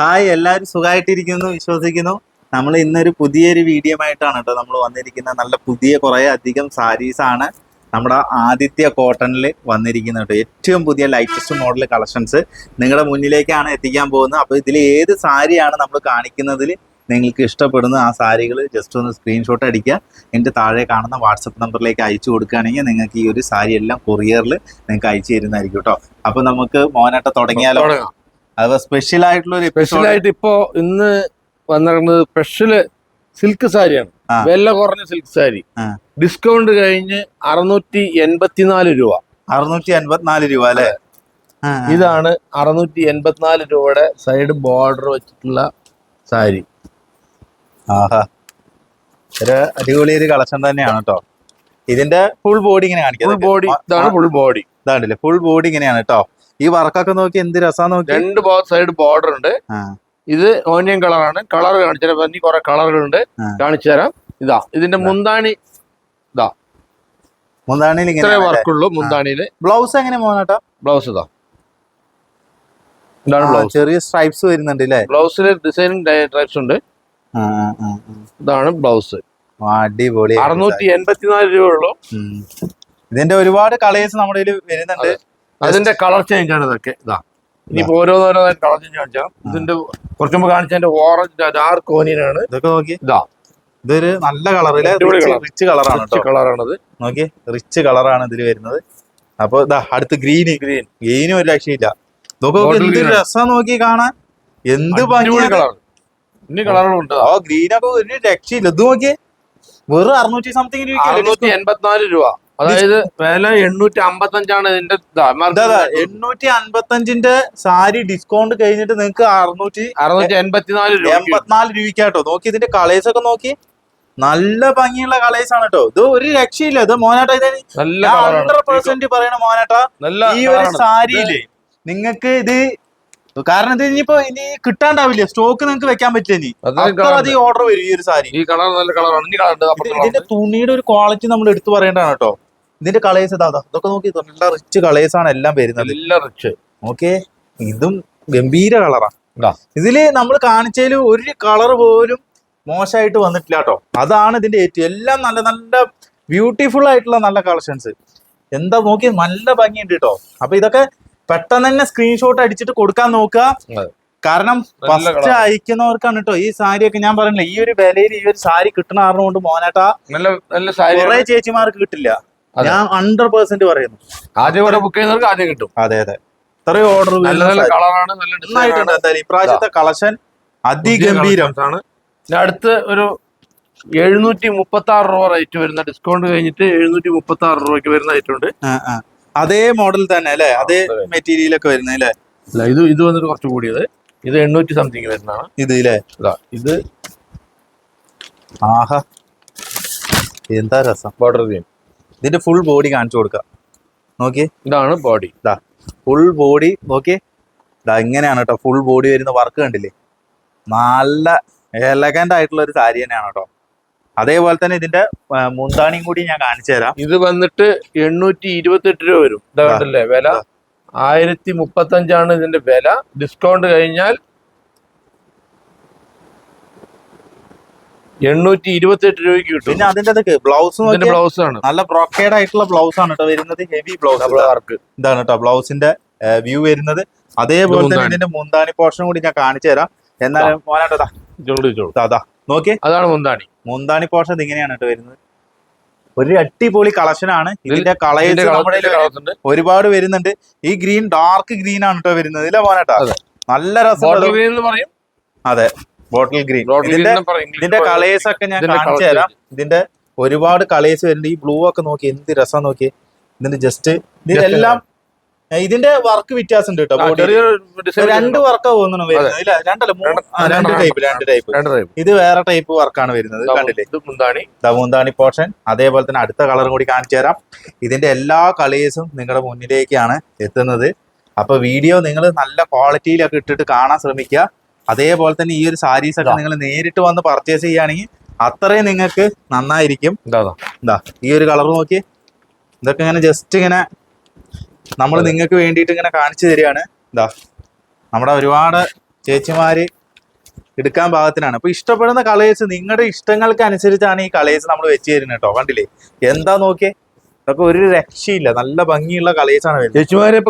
Hi എല്ലാവരും സുഖമായിട്ടിരിക്കുന്നു വിശ്വസിക്കുന്നു. നമ്മൾ ഇന്നൊരു പുതിയൊരു വീഡിയോ ആയിട്ടാണ് കേട്ടോ നമ്മൾ വന്നിരിക്കുന്ന നല്ല പുതിയ കുറേ അധികം സാരീസ് ആണ് നമ്മുടെ ആദിത്യ കോട്ടണിൽ വന്നിരിക്കുന്നത് കേട്ടോ. ഏറ്റവും പുതിയ ലൈറ്റസ്റ്റ് മോഡൽ കളക്ഷൻസ് നിങ്ങളുടെ മുന്നിലേക്കാണ് എത്തിക്കാൻ പോകുന്നത്. അപ്പോൾ ഇതിൽ ഏത് സാരിയാണ് നമ്മൾ കാണിക്കുന്നതിൽ നിങ്ങൾക്ക് ഇഷ്ടപ്പെടുന്ന ആ സാരികൾ ജസ്റ്റ് ഒന്ന് സ്ക്രീൻഷോട്ട് അടിക്കുക. എന്റെ താഴെ കാണുന്ന വാട്സപ്പ് നമ്പറിലേക്ക് അയച്ചു കൊടുക്കുകയാണെങ്കിൽ നിങ്ങൾക്ക് ഈ ഒരു സാരി എല്ലാം കൊറിയറിൽ നിങ്ങൾക്ക് അയച്ചു തരുന്നതായിരിക്കും കേട്ടോ. അപ്പോൾ നമുക്ക് മോനട്ട തുടങ്ങിയാലോ? തുടങ്ങാം സ്പെഷ്യൽ ആയിട്ടുള്ള ഒരു സ്പെഷ്യൽ ആയിട്ട് ഇപ്പോ ഇന്ന് വന്നിരിക്കുന്നത് സ്പെഷ്യൽ സിൽക്ക് സാരിയാണ്. വില കുറഞ്ഞ സിൽക്ക് സാരി. ഡിസ്കൗണ്ട് കഴിഞ്ഞ് അറുന്നൂറ്റി എൺപത്തിനാല് രൂപ അറുന്നൂറ്റി എൺപത്തിനാല് രൂപ അല്ലേ. ഇതാണ് അറുന്നൂറ്റി എൺപത്തിനാല് രൂപയുടെ സൈഡ് ബോർഡർ വെച്ചിട്ടുള്ള സാരി. ആഹാ. ഒരു അടിപൊളി ഒരു കളക്ഷൻ തന്നെയാണ് കേട്ടോ. ഇതിന്റെ ഫുൾ ബോഡി ഇങ്ങനെ ഫുൾ ബോഡി ഇതാണ് ഫുൾ ബോഡി ഇതാണ്ടല്ലേ? ഫുൾ ബോഡി ഇങ്ങനെയാണ് കേട്ടോ. ഈ വർക്കൊക്കെ നോക്കി എന്ത് രസാന്ന് നോക്കി? രണ്ട് സൈഡ് ബോർഡർ ഉണ്ട്. ഇത് ഓനിയൻ കളറാണ് കളർ കാണിച്ചു തരാം. ഇനി കുറെ കളറുകളുണ്ട് ഉണ്ട് കാണിച്ചു തരാം. ഇതാ ഇതിന്റെ മുന്താണി. ഇതാ. മുന്താണിയിൽ ഇത്രേ വർക്കുള്ളൂ മുന്താണിയിൽ. ബ്ലൗസ് എങ്ങനെ മോനേട്ടാ? ബ്ലൗസ് ഇതാ. ഇതാണ് ബ്ലൗസ്. ചെറിയ സ്ട്രൈപ്സ് വരുന്നുണ്ട് അല്ലേ ബ്ലൗസിൽ ഡിസൈനിങ് സ്ട്രൈപ്സ് ഉണ്ട്. ഇതാണ് ബ്ലൗസ്. അടിപൊളി. അറുന്നൂറ്റി എൺപത്തിനാല് രൂപ ഉള്ളു. ഇതിന്റെ ഒരുപാട് കളേഴ്സ് നമ്മുടെ വരുന്നുണ്ട്. അതിന്റെ കളർ ചേഞ്ച് ആണ് ഇതൊക്കെ. ഇതാ. ഇനിയിപ്പോ ഓരോന്നോരോ കളർ ചേഞ്ച് കാണിച്ചാൽ ഇതിന്റെ കുറച്ചു മുമ്പ് കാണിച്ചതിന്റെ ഓറഞ്ച് ഡാർക്ക് ഓനിയനാണ് ഇതൊക്കെ നോക്കി. ഇതാ. ഇതൊരു നല്ല കളറിൽ. റിച്ച് കളറാണ് കളറാണത്. നോക്കി. റിച്ച് കളറാണ് ഇതിൽ വരുന്നത്. അപ്പൊ ഇതാ അടുത്ത് ഗ്രീന് ഗ്രീൻ ഗ്രീനും ഒരു രക്ഷയില്ല. ഇതൊക്കെ എന്ത് രസം നോക്കി കാണാൻ. എന്ത് ഇനി കളറുകളുണ്ട് ആ ഗ്രീനൊക്കെ ഒരു രക്ഷയില്ല. ഇത് നോക്കിയേ. വെറും അറുന്നൂറ്റി സംതിങ് എൺപത്തിനാല് രൂപ. അതായത് വില എണ്ണൂറ്റി അമ്പത്തി അഞ്ചാണ് ഇതിന്റെ എണ്ണൂറ്റി അമ്പത്തി അഞ്ചിന്റെ സാരി ഡിസ്കൗണ്ട് കഴിഞ്ഞിട്ട് നിങ്ങൾക്ക് അറുന്നൂറ്റി അറുന്നൂറ്റി എൺപത്തിനാല് എൺപത്തിനാല് രൂപയ്ക്കാട്ടോ. നോക്കി ഇതിന്റെ കളേഴ്സ് ഒക്കെ നോക്കി. നല്ല ഭംഗിയുള്ള കളേഴ്സ് ആണ് കേട്ടോ ഇത് ഒരു രക്ഷയില്ല. ഇത് മോനാട്ട ഇത് ഹൺഡ്രഡ് പെർസെന്റ് പറയണ മോനാട്ട. നല്ല ഈ ഒരു. സാരിയിൽ നിങ്ങൾക്ക് ഇത് കാരണം ഇത് ഇനിയിപ്പോ ഇനി കിട്ടാണ്ടാവില്ല? സ്റ്റോക്ക് നിങ്ങൾക്ക് വെക്കാൻ പറ്റില്ല ഇനി. അധികം ഓർഡർ വരും ഈ ഒരു സാരി. ഈ കളർ നല്ല കളറാണ് ഇതിന്റെ തുണിയുടെ ഒരു ക്വാളിറ്റി നമ്മൾ എടുത്തു പറയേണ്ടതാണ് കേട്ടോ ഇതിന്റെ കളേഴ്സ് ഇതാ ദാ. ഇതൊക്കെ നോക്കി നല്ല റിച്ച് കളേഴ്സ് ആണ് എല്ലാം വരുന്നത്. നല്ല റിച്ച് ഓക്കെ ഇതും ഗംഭീര കളറാണ് ഇതാ. ഇതിൽ നമ്മൾ കാണിച്ചതിൽ ഒരു കളർ പോലും മോശമായിട്ട് വന്നിട്ടില്ല കേട്ടോ. അതാണ് ഇതിന്റെ ഏറ്റവും എല്ലാം നല്ല നല്ല ബ്യൂട്ടിഫുൾ ആയിട്ടുള്ള നല്ല കളക്ഷൻസ് എന്താ നോക്കി നല്ല ഭംഗിയുണ്ട് കേട്ടോ. അപ്പൊ ഇതൊക്കെ പെട്ടെന്ന് തന്നെ സ്ക്രീൻഷോട്ട് അടിച്ചിട്ട് കൊടുക്കാൻ നോക്കുക. കാരണം ഫസ്റ്റ്. അയക്കുന്നവർക്കാണ് കേട്ടോ ഈ സാരി ഒക്കെ ഞാൻ പറഞ്ഞില്ല ഈ ഒരു വിലയിൽ ഈ ഒരു സാരി കിട്ടണ കാരണം കൊണ്ട് മോനേട്ടാ നല്ല നല്ല സാരി കുറെ ചേച്ചിമാർക്ക് കിട്ടില്ല. ഞാൻ ഹൺഡ്രഡ് പെർസെന്റ് പറയുന്നു. ആദ്യം ഇവിടെ ബുക്ക് ചെയ്യുന്നവർക്ക് ആദ്യം കിട്ടും. അതെ അതെ. ഇത്രയും ഓർഡർ നല്ല നല്ല കളറാണ് നല്ല നന്നായിട്ടുണ്ട് എന്തായാലും. ഇപ്രാവശ്യത്തെ കളക്ഷൻ അതിഗംഭീരം. അടുത്ത് ഒരു എഴുന്നൂറ്റി മുപ്പത്തി ആറ് രൂപ റേറ്റ് വരുന്ന ഡിസ്കൗണ്ട് കഴിഞ്ഞിട്ട് എഴുന്നൂറ്റി മുപ്പത്തി ആറ് രൂപയ്ക്ക് വരുന്ന ഐറ്റം ഉണ്ട്. അതേ മോഡൽ തന്നെ അല്ലേ? അതേ. മെറ്റീരിയൽ ഒക്കെ വരുന്നത് അല്ലേ? അല്ല ഇത് ഇത് വന്നിട്ട് കുറച്ച് കൂടിയത്. ഇത് എണ്ണൂറ്റി സംതിങ് വരുന്നതാണ്. ഇത് ഇല്ലേ? ഇതാ ആഹാ. എന്താ രസം. ബോർഡർ ഗ്രീൻ ഇതിന്റെ ഫുൾ ബോഡി കാണിച്ചു കൊടുക്കുക നോക്കി ഇതാണ് ബോഡി ഇതാ ഫുൾ ബോഡി നോക്കി ഇതാ ഇങ്ങനെയാണ് കേട്ടോ ഫുൾ ബോഡി വരുന്ന വർക്ക് കണ്ടില്ലേ? നല്ല എലഗന്റ് ആയിട്ടുള്ള ഒരു സാരി തന്നെയാണ് കേട്ടോ അതേപോലെ തന്നെ ഇതിന്റെ മുന്താണിയും കൂടി ഞാൻ കാണിച്ചു തരാം. ഇത് വന്നിട്ട് എണ്ണൂറ്റി ഇരുപത്തെട്ട് രൂപ വരും. ഇതാ. കണ്ടില്ലേ വില. ആയിരത്തി മുപ്പത്തി അഞ്ചാണ് ഇതിന്റെ വില. ഡിസ്കൗണ്ട് കഴിഞ്ഞാൽ എണ്ണൂറ്റി ഇരുപത്തെട്ട് രൂപയ്ക്ക് കിട്ടും. പിന്നെ അതിന്റെ ബ്ലൗസ് ഇതിന്റെ നോക്കി ബ്ലൗസ് ആണ്. നല്ല ബ്രോക്കേഡ് ആയിട്ടുള്ള ബ്ലൗസ് ആണ് കേട്ടോ വരുന്നത്. ഹെവി ബ്ലൗസ് വർക്ക് ഇതാണ്. കേട്ടോ ബ്ലൗസിന്റെ വ്യൂ വരുന്നത്. അതേപോലെ തന്നെ. ഇതിന്റെ മുന്താണി പോർഷൻ കൂടി ഞാൻ കാണിച്ചു തരാം. എന്നാലും മോനാട്ടോ. നോക്കി അതാണ് മുന്താണി. മുന്താണി പോർഷൻ ഇങ്ങനെയാണ് കേട്ടോ വരുന്നത്. ഒരു അടിപൊളി കളക്ഷൻ ആണ്. ഇതിന്റെ കളേഴ്സ് നമ്മുടെ ഒരുപാട് വരുന്നുണ്ട്. ഈ ഗ്രീൻ ഡാർക്ക് ഗ്രീൻ ആണ് കേട്ടോ വരുന്നത്. ഇല്ല മോനാട്ടാ അതെ. നല്ല രസം അതെ. ബോട്ടിൽ ഗ്രീൻ ഇതിന്റെ ഇതിന്റെ കളേഴ്സ് ഒക്കെ ഞാൻ കാണിച്ചു തരാം. ഇതിന്റെ ഒരുപാട് കളേഴ്സ് വരുന്നുണ്ട്. ഈ ബ്ലൂ ഒക്കെ നോക്കി എന്ത് രസം നോക്കി. ഇതിന്റെ ജസ്റ്റ് ഇതെല്ലാം ഇതിന്റെ വർക്ക് വ്യത്യാസം ഉണ്ട് കേട്ടോ രണ്ട് വർക്കാ തോന്നുന്നു വരുന്നത്. രണ്ടല്ല രണ്ട്- ടൈപ്പ് രണ്ട് ടൈപ്പ് ഇത് വേറെ ടൈപ്പ് വർക്കാണ് വരുന്നത്. കണ്ടില്ലേ? ദമുന്താണി പോർഷൻ അതേപോലെ തന്നെ അടുത്ത കളറും കൂടി കാണിച്ചു തരാം. ഇതിന്റെ എല്ലാ കളേഴ്സും നിങ്ങളുടെ മുന്നിലേക്കാണ് എത്തുന്നത്. അപ്പൊ വീഡിയോ നിങ്ങൾ നല്ല ക്വാളിറ്റിയിലൊക്കെ ഇട്ടിട്ട് കാണാൻ ശ്രമിക്കുക. അതേപോലെ തന്നെ ഈ ഒരു സാരീസ് ഒക്കെ നിങ്ങൾ നേരിട്ട് വന്ന് പർച്ചേസ് ചെയ്യുകയാണെങ്കിൽ അത്രയും നിങ്ങൾക്ക് നന്നായിരിക്കും. എന്താ ഈ ഒരു കളർ നോക്കി. ഇതൊക്കെ ഇങ്ങനെ ജസ്റ്റ് ഇങ്ങനെ നമ്മൾ നിങ്ങൾക്ക് വേണ്ടിയിട്ട് ഇങ്ങനെ കാണിച്ചു തരികയാണ്. എന്താ നമ്മുടെ ഒരുപാട് ചേച്ചിമാര് എടുക്കാൻ പാകത്തിനാണ്. അപ്പൊ ഇഷ്ടപ്പെടുന്ന കളേഴ്സ് നിങ്ങളുടെ ഇഷ്ടങ്ങൾക്ക് അനുസരിച്ചാണ് ഈ കളേഴ്സ് നമ്മൾ വെച്ച് തരുന്നത് കേട്ടോ. കണ്ടില്ലേ? എന്താ നോക്കിയേ? ഇതൊക്കെ ഒരു രക്ഷയില്ല. നല്ല ഭംഗിയുള്ള കളേഴ്സ് ആണ് ചേച്ചിമാരെ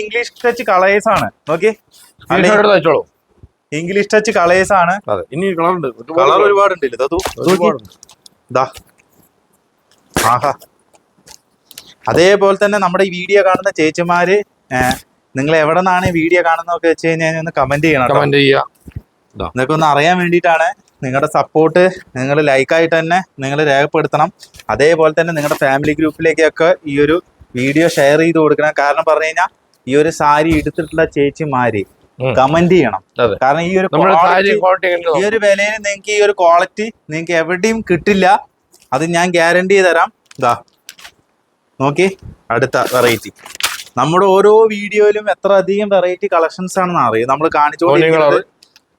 ഇംഗ്ലീഷ് ടച്ച് കളേഴ്സ് ആണ്. നോക്കിയേ. ഇംഗ്ലീഷ് ടച്ച് കളേഴ്സ് ആണ്. അതെ. ഇനി കളർ ഉണ്ട്. കളർ ഒരുപാടുണ്ട്. ദാ. ആഹാ. അതേപോലെ തന്നെ നമ്മുടെ ഈ വീഡിയോ കാണുന്ന ചേച്ചിമാര് നിങ്ങൾ എവിടെ നിന്നാണ് ഈ വീഡിയോ കാണുന്നതൊക്കെ വെച്ച് കഴിഞ്ഞാൽ ഒന്ന് കമന്റ് ചെയ്യണം കമന്റ് ചെയ്യുക നിങ്ങൾക്ക് ഒന്ന് അറിയാൻ വേണ്ടിയിട്ടാണ് നിങ്ങളുടെ സപ്പോർട്ട് നിങ്ങൾ ലൈക്കായിട്ട് തന്നെ നിങ്ങൾ രേഖപ്പെടുത്തണം. അതേപോലെ തന്നെ നിങ്ങളുടെ ഫാമിലി ഗ്രൂപ്പിലേക്കൊക്കെ ഈ ഒരു വീഡിയോ ഷെയർ ചെയ്ത് കൊടുക്കണം. കാരണം പറഞ്ഞു കഴിഞ്ഞാൽ ഈ ഒരു സാരി എടുത്തിട്ടുള്ള ചേച്ചിമാര്. കമന്റ് ചെയ്യണം. കാരണം ഈ ഒരു ഈ ഒരു വിലയിൽ നിങ്ങൾക്ക് ഈ ഒരു ക്വാളിറ്റി നിങ്ങൾക്ക് എവിടെയും കിട്ടില്ല. അത് ഞാൻ ഗ്യാരണ്ടി തരാം. ഇതാ നോക്കി. അടുത്ത വെറൈറ്റി നമ്മുടെ ഓരോ വീഡിയോയിലും എത്ര അധികം വെറൈറ്റി കളക്ഷൻസ് ആണെന്ന് അറിയാം? നമ്മൾ കാണിച്ചുകൊണ്ടിരിക്കുന്നത്.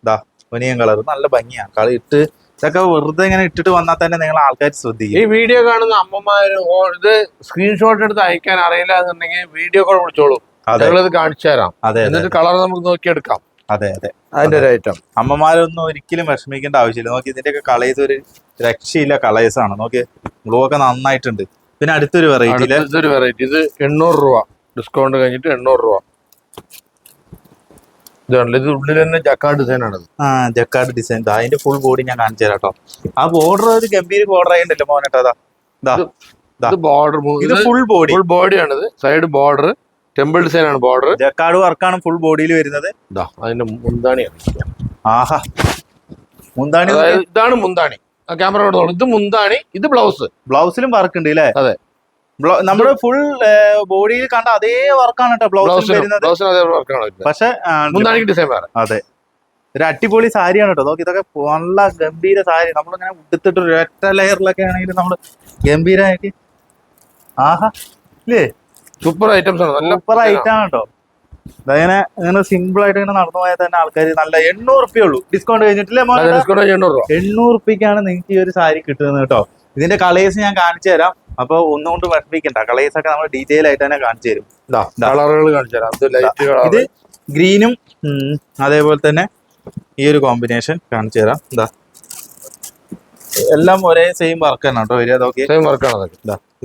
ഇതാ ഒനിയൻ കളർ നല്ല ഭംഗിയാണ് കളി ഇട്ട് ഇതൊക്കെ വെറുതെ ഇങ്ങനെ ഇട്ടിട്ട് വന്നാൽ തന്നെ നിങ്ങൾ ആൾക്കാർ ശ്രദ്ധിക്കും. ഈ വീഡിയോ കാണുന്ന അമ്മമാര് ഇത് സ്ക്രീൻഷോട്ട് എടുത്ത് അയക്കാൻ അറിയില്ല എന്നുണ്ടെങ്കിൽ വീഡിയോ കോൾ വിളിച്ചോളൂ. ഞങ്ങളിത് കാണിച്ചു തരാം. അതെ അതെ എന്നിട്ട് കളർ നമുക്ക് നോക്കിയെടുക്കാം. അതെ അതെ. അതിന്റെ ഒരു ഐറ്റം അമ്മമാരൊന്നും ഒരിക്കലും വിഷമിക്കേണ്ട ആവശ്യമില്ല. നോക്കി ഇതിന്റെയൊക്കെ കളേഴ്സ് ഒരു രക്ഷയില്ല കളേഴ്സ് ആണ്. നോക്കി ബ്ലൂ ഒക്കെ നന്നായിട്ടുണ്ട്. പിന്നെ അടുത്തൊരു വെറൈറ്റി അടുത്തൊരു വെറൈറ്റി ഇത് എണ്ണൂറ് രൂപ. ഡിസ്കൗണ്ട് കഴിഞ്ഞിട്ട് എണ്ണൂറ് രൂപ. ഇതാണല്ലോ ഇത് ഉള്ളിൽ തന്നെ ജക്കാർഡ് ഡിസൈൻ ആണ് ആ ജക്കാർഡ് ഡിസൈൻ അതിന്റെ ഫുൾ ബോഡി ഞാൻ കാണിച്ചു തരാം കേട്ടോ. ആ ബോർഡർ ഒരു ഗംഭീര ബോർഡർ ആയിട്ടുണ്ടല്ലോ മോനട്ടോ. അതാ. ഇത് ബോർഡർ ഇത് ഫുൾ ബോഡി ഫുൾ ബോഡിയാണിത് സൈഡ് ബോർഡർ ടെമ്പിൾ ഡിസൈൻ ആണ് ബോർഡർ ജക്കാർഡ് വർക്കാണ് ഫുൾ ബോഡിയിൽ വരുന്നത്. അതിന്റെ മുന്താണി ആഹാ. മുന്താണി ഇതാണ് മുന്താണി. ക്യാമറ ഇത് മുന്താണി ഇത് ബ്ലൗസ് ബ്ലൗസിലും വർക്ക് ഉണ്ട് അല്ലേ അതെ. നമ്മുടെ ഫുൾ ബോഡിയിൽ കണ്ട അതേ വർക്കാണ് കേട്ടോ വരുന്നത്. പക്ഷെ മുന്താണിക്ക് ഡിസൈൻ വേറെ. അതെ. ഒരു അടിപൊളി സാരിയാണ് കേട്ടോ നോക്കി ഇതൊക്കെ നല്ല ഗംഭീര സാരി. നമ്മളിങ്ങനെ ഉടുത്തിട്ട് ഒരു ഒറ്റ ലെയറിലൊക്കെ ആണെങ്കിൽ നമ്മൾ ഗംഭീരമായിട്ട് ആഹാ. ഇല്ലേ? സൂപ്പർ ഐറ്റംസ് ആണ്. നല്ല സൂപ്പർ ഐറ്റം ആണ്. കേട്ടോ അതങ്ങനെ ഇങ്ങനെ സിമ്പിൾ ആയിട്ട് ഇങ്ങനെ നടന്നു പോയാൽ തന്നെ ആൾക്കാർ നല്ല എണ്ണൂറ് റുപ്യ ഉള്ളൂ. ഡിസ്കൗണ്ട് കഴിഞ്ഞിട്ടില്ലേ എണ്ണൂറ് റുപ്യക്കാണ് നിങ്ങൾക്ക് ഈ ഒരു സാരി കിട്ടുന്നത് കേട്ടോ ഇതിന്റെ കളേഴ്സ് ഞാൻ കാണിച്ചു തരാം. അപ്പൊ ഒന്നുകൊണ്ട് വിഷമിക്കണ്ട. കളേഴ്സ് ഒക്കെ നമ്മൾ ഡീറ്റെയിൽ ആയിട്ട് തന്നെ കാണിച്ചു തരും. കളറുകൾ കാണിച്ചു തരാം. ഇത് ഗ്രീനും അതേപോലെ തന്നെ ഈ ഒരു കോമ്പിനേഷൻ കാണിച്ചു തരാം. എന്താ എല്ലാം ഒരേ സെയിം വർക്ക് തന്നെ കേട്ടോ വരിക സെയിം വർക്കാണ്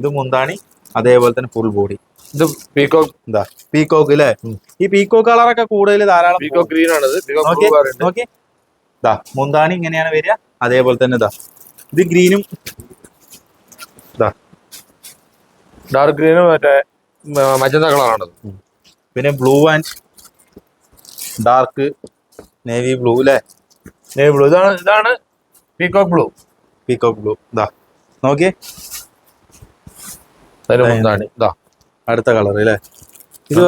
ഇത് മുന്താണി അതേപോലെ തന്നെ ഫുൾ ബോഡി ഇത് പീകോക്ക് എന്താ? പീകോക്ക് അല്ലേ ഈ പീക്കോക്ക് കളറൊക്കെ കൂടുതൽ ധാരാളം പീകോക്ക് ഗ്രീൻ ആണ് നോക്കി ഇതാ മുന്താണി ഇങ്ങനെയാണ് വരിക. അതേപോലെ തന്നെ ഇതാ ഇത് ഗ്രീനും ഇതാ ഡാർക്ക് ഗ്രീനും മറ്റേ മജന്ത കളറാണത് പിന്നെ blue and dark navy blue അല്ലേ നേവി ബ്ലൂ ഇതാണ് ഇതാണ് പീകോക്ക് ബ്ലൂ പീകോക്ക് ബ്ലൂ ഇതാ നോക്കിയേ മുന്താണി. ഇതാ അടുത്ത കളർ അല്ലേ? ഇത്.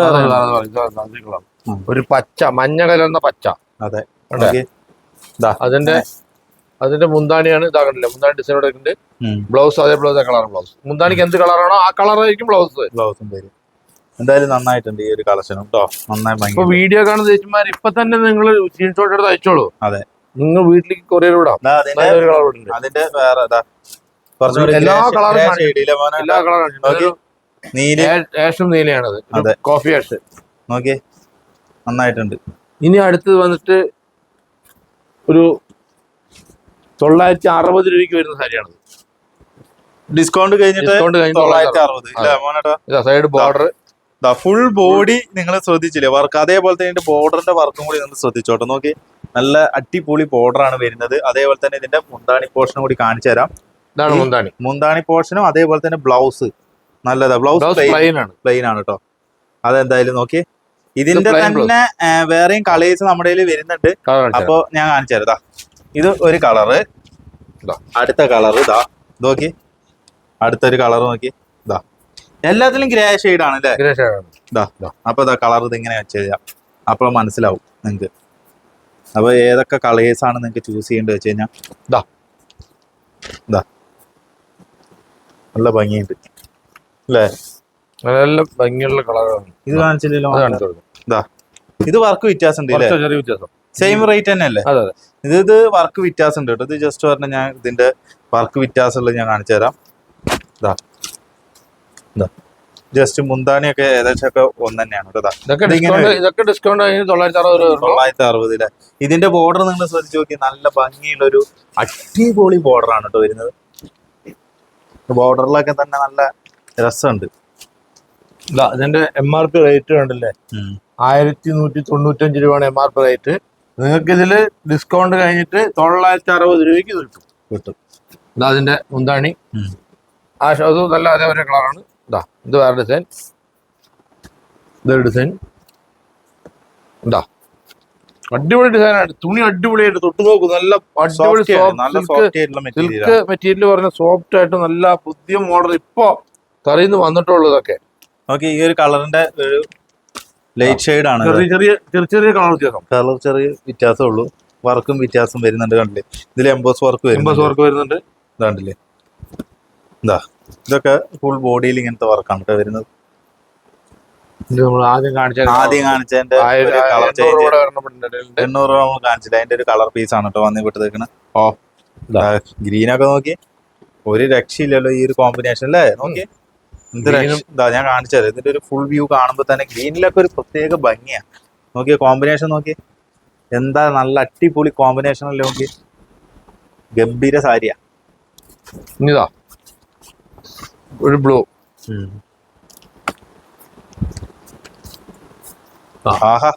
ഒരു പച്ച മഞ്ഞ കലർന്ന പച്ച. അതെ. അതിന്റെ അതിന്റെ മുന്താണിയാണ് ഇതാകണ്ടല്ലേ മുന്താണി ഡിസൈൻ എടുക്കുന്നുണ്ട് ബ്ലൗസ് അതേ ബ്ലൗസ് കളർ ബ്ലൗസ്. മുന്താണിക്ക് എന്ത് കളറാണോ ആ കളറായിരിക്കും ബ്ലൗസ്. ബ്ലൗസും പേര് എന്തായാലും നന്നായിട്ടുണ്ട് ഈ ഒരു കളക്ഷനും കേട്ടോ നന്നായി ഇപ്പൊ വീഡിയോ കാണുന്ന ചേച്ചിമാർ ഇപ്പൊ തന്നെ നിങ്ങൾ സ്ക്രീൻഷോട്ട് എടുത്ത് അയച്ചോളൂ. അതെ. നിങ്ങൾ വീട്ടിലേക്ക് കൊറിയർ വിടാം. അതിന്റെ കളർ വേറെ എല്ലാ കളറും? എല്ലാ കളറും. നീൽ ആഷും നീലയാണത്. കോഫി ആഷ് നോക്കിയേ. നന്നായിട്ടുണ്ട്. ഇനി അടുത്തത് വന്നിട്ട് ഒരു തൊള്ളായിരത്തി അറുപത് രൂപയ്ക്ക് വരുന്ന സാരിയാണത്. ഡിസ്കൗണ്ട് കഴിഞ്ഞിട്ട് സൈഡ് ബോർഡർ ഫുൾ ബോഡി നിങ്ങൾ ശ്രദ്ധിച്ചില്ലേ? വർക്ക് അതേപോലെ തന്നെ ബോർഡറിന്റെ വർക്കും കൂടി നിങ്ങൾ ശ്രദ്ധിച്ചോട്ടെ. നോക്കി നല്ല അടിപൊളി ബോർഡർ ആണ് വരുന്നത്. അതേപോലെ തന്നെ ഇതിന്റെ മുന്താണി പോർഷനും കൂടി കാണിച്ചു തരാം മുന്താണി. മുന്താണി പോർഷനും അതേപോലെ തന്നെ ബ്ലൗസ് നല്ലതാ. ബ്ലൗസ് പ്ലെയിൻ ആണ് പ്ലെയിൻ ആണ്. കേട്ടോ അതെന്തായാലും നോക്കി. ഇതിന്റെ തന്നെ വേറെയും കളേഴ്സ് നമ്മുടെ കയ്യിൽ വരുന്നുണ്ട്. കളർ അപ്പൊ ഞാൻ കാണിച്ചു തരതാ ഇത് ഒരു കളറ്. അടുത്ത കളറ് ഇതാ നോക്കി. അടുത്തൊരു കളർ നോക്കി. ഇതാ എല്ലാത്തിലും ഗ്രേ ഷെയ്ഡ് ആണ് അല്ലേ? ഗ്രേ ഇതാ അപ്പൊ ഇതാ കളർ ഇത് ഇങ്ങനെ വെച്ച് കഴിഞ്ഞാൽ അപ്പോൾ മനസ്സിലാവും നിങ്ങക്ക്. അപ്പൊ ഏതൊക്കെ കളേഴ്സ് ആണ് നിങ്ങൾക്ക് ചൂസ് ചെയ്യേണ്ടത് വെച്ച് കഴിഞ്ഞാൽ ഇതാ. ഇതാ നല്ല ഭംഗിയുണ്ട്. അല്ലേ നല്ല ഭംഗിയുള്ള കളറാണ്. ഇത് കാണിച്ചില്ലല്ലോ ഇത് വർക്ക് വ്യത്യാസം ഉണ്ട് അല്ലേ കുറച്ച് ചെറിയ വ്യത്യാസം. സെയിം റേറ്റ് തന്നെ അല്ലേ അതെ അതെ. ഇത് ഇത് വർക്ക് വ്യത്യാസം ഉണ്ട് കേട്ടോ. ഇത് ജസ്റ്റ് പറഞ്ഞ ഞാൻ ഇതിന്റെ വർക്ക് വ്യത്യാസമുള്ളത് ഞാൻ കാണിച്ചു തരാം. ഇതാ ഇതാ ജസ്റ്റ് മുന്താണിയൊക്കെ ഏകദേശം ഒക്കെ ഒന്ന് തന്നെയാണ് ഇതൊക്കെ ഡിസ്കൗണ്ട് ഇതൊക്കെ ഡിസ്കൗണ്ട് കഴിഞ്ഞ് തൊള്ളായിരത്തി അറുപത്. തൊള്ളായിരത്തി ഇതിന്റെ ബോർഡർ നിങ്ങൾ ശ്രദ്ധിച്ചു നോക്കി. നല്ല ഭംഗിയുള്ള ഒരു അടിപൊളി ബോർഡർ ആണ് കേട്ടോ വരുന്നത്. ബോർഡറിലൊക്കെ തന്നെ നല്ല രസമുണ്ട്. അതിന്റെ ഇതിന്റെ എം ആർ പി റേറ്റ് കണ്ടില്ലേ. ആയിരത്തി നൂറ്റി തൊണ്ണൂറ്റഞ്ച് രൂപയാണ് എം ആർ പി റേറ്റ് നിങ്ങൾക്ക് ഇതിൽ ഡിസ്കൗണ്ട് കഴിഞ്ഞിട്ട് തൊള്ളായിരത്തി അറുപത് രൂപയ്ക്ക് കിട്ടും. കിട്ടും. ഇതാ അതിന്റെ മുന്താണി. ആ ഷോ അതും നല്ല അതേപോലെ കളറാണ് ഇതാ ഇത് വേറെ ഡിസൈൻ ഇതൊരു ഡിസൈൻ ഇതാ. അടിപൊളി ഡിസൈനാണ് തുണി അടിപൊളിയായിട്ട് തൊട്ട് നോക്കും. നല്ല അടിപൊളി സിൽക്ക് മെറ്റീരിയൽ പറഞ്ഞ സോഫ്റ്റ് ആയിട്ട് നല്ല പുതിയ മോഡൽ ഇപ്പോ തറയിന്ന് നിന്ന് വന്നിട്ടുള്ളതൊക്കെ. ഓക്കെ ഈ ഒരു കളറിന്റെ ഒരു ലൈറ്റ് ഷെയ്ഡ് ആണ് ചെറിയ ചെറിയ ചെറിയ ചെറിയ കളർ വ്യത്യാസം. കളർ ചെറിയ വ്യത്യാസമേ ഉള്ളൂ. വർക്കും വ്യത്യാസം വരുന്നുണ്ട് കണ്ടില്ലേ? ഇതിൽ എംബോസ് വർക്ക് എംബോസ് വരുന്നുണ്ട് വർക്ക് വരുന്നുണ്ട്. ഇതാണ്ടില്ലേ? എന്താ ഇതൊക്കെ ഫുൾ ബോഡിയിൽ ഇങ്ങനത്തെ വർക്കാണ് കേട്ടോ വരുന്നത്. ആദ്യം കാണിച്ച ആദ്യം കാണിച്ചതിന്റെ കളർ ചേഞ്ച് എണ്ണൂറ് രൂപ നമ്മൾ കാണിച്ചില്ല. അതിന്റെ ഒരു കളർ പീസ് ആണ് കേട്ടോ വന്ന് വിട്ടേക്കണ ഓ, ഗ്രീനൊക്കെ ഗ്രീൻ ഒക്കെ നോക്കി. ഒരു രക്ഷയില്ലല്ലോ ഈ ഒരു കോമ്പിനേഷൻ അല്ലേ? നോക്കി. എന്ത് ഞാൻ കാണിച്ചത് ഇതിന്റെ ഒരു ഫുൾ വ്യൂ കാണുമ്പോൾ തന്നെ ഗ്രീനിലൊക്കെ ഒരു പ്രത്യേക ഭംഗിയാ. നോക്കിയ കോമ്പിനേഷൻ നോക്കി എന്താ നല്ല അടിപൊളി കോമ്പിനേഷൻ അല്ലേ നോക്കി ഗംഭീര സാരിയാ. ഒരു ബ്ലൂ ആഹാ.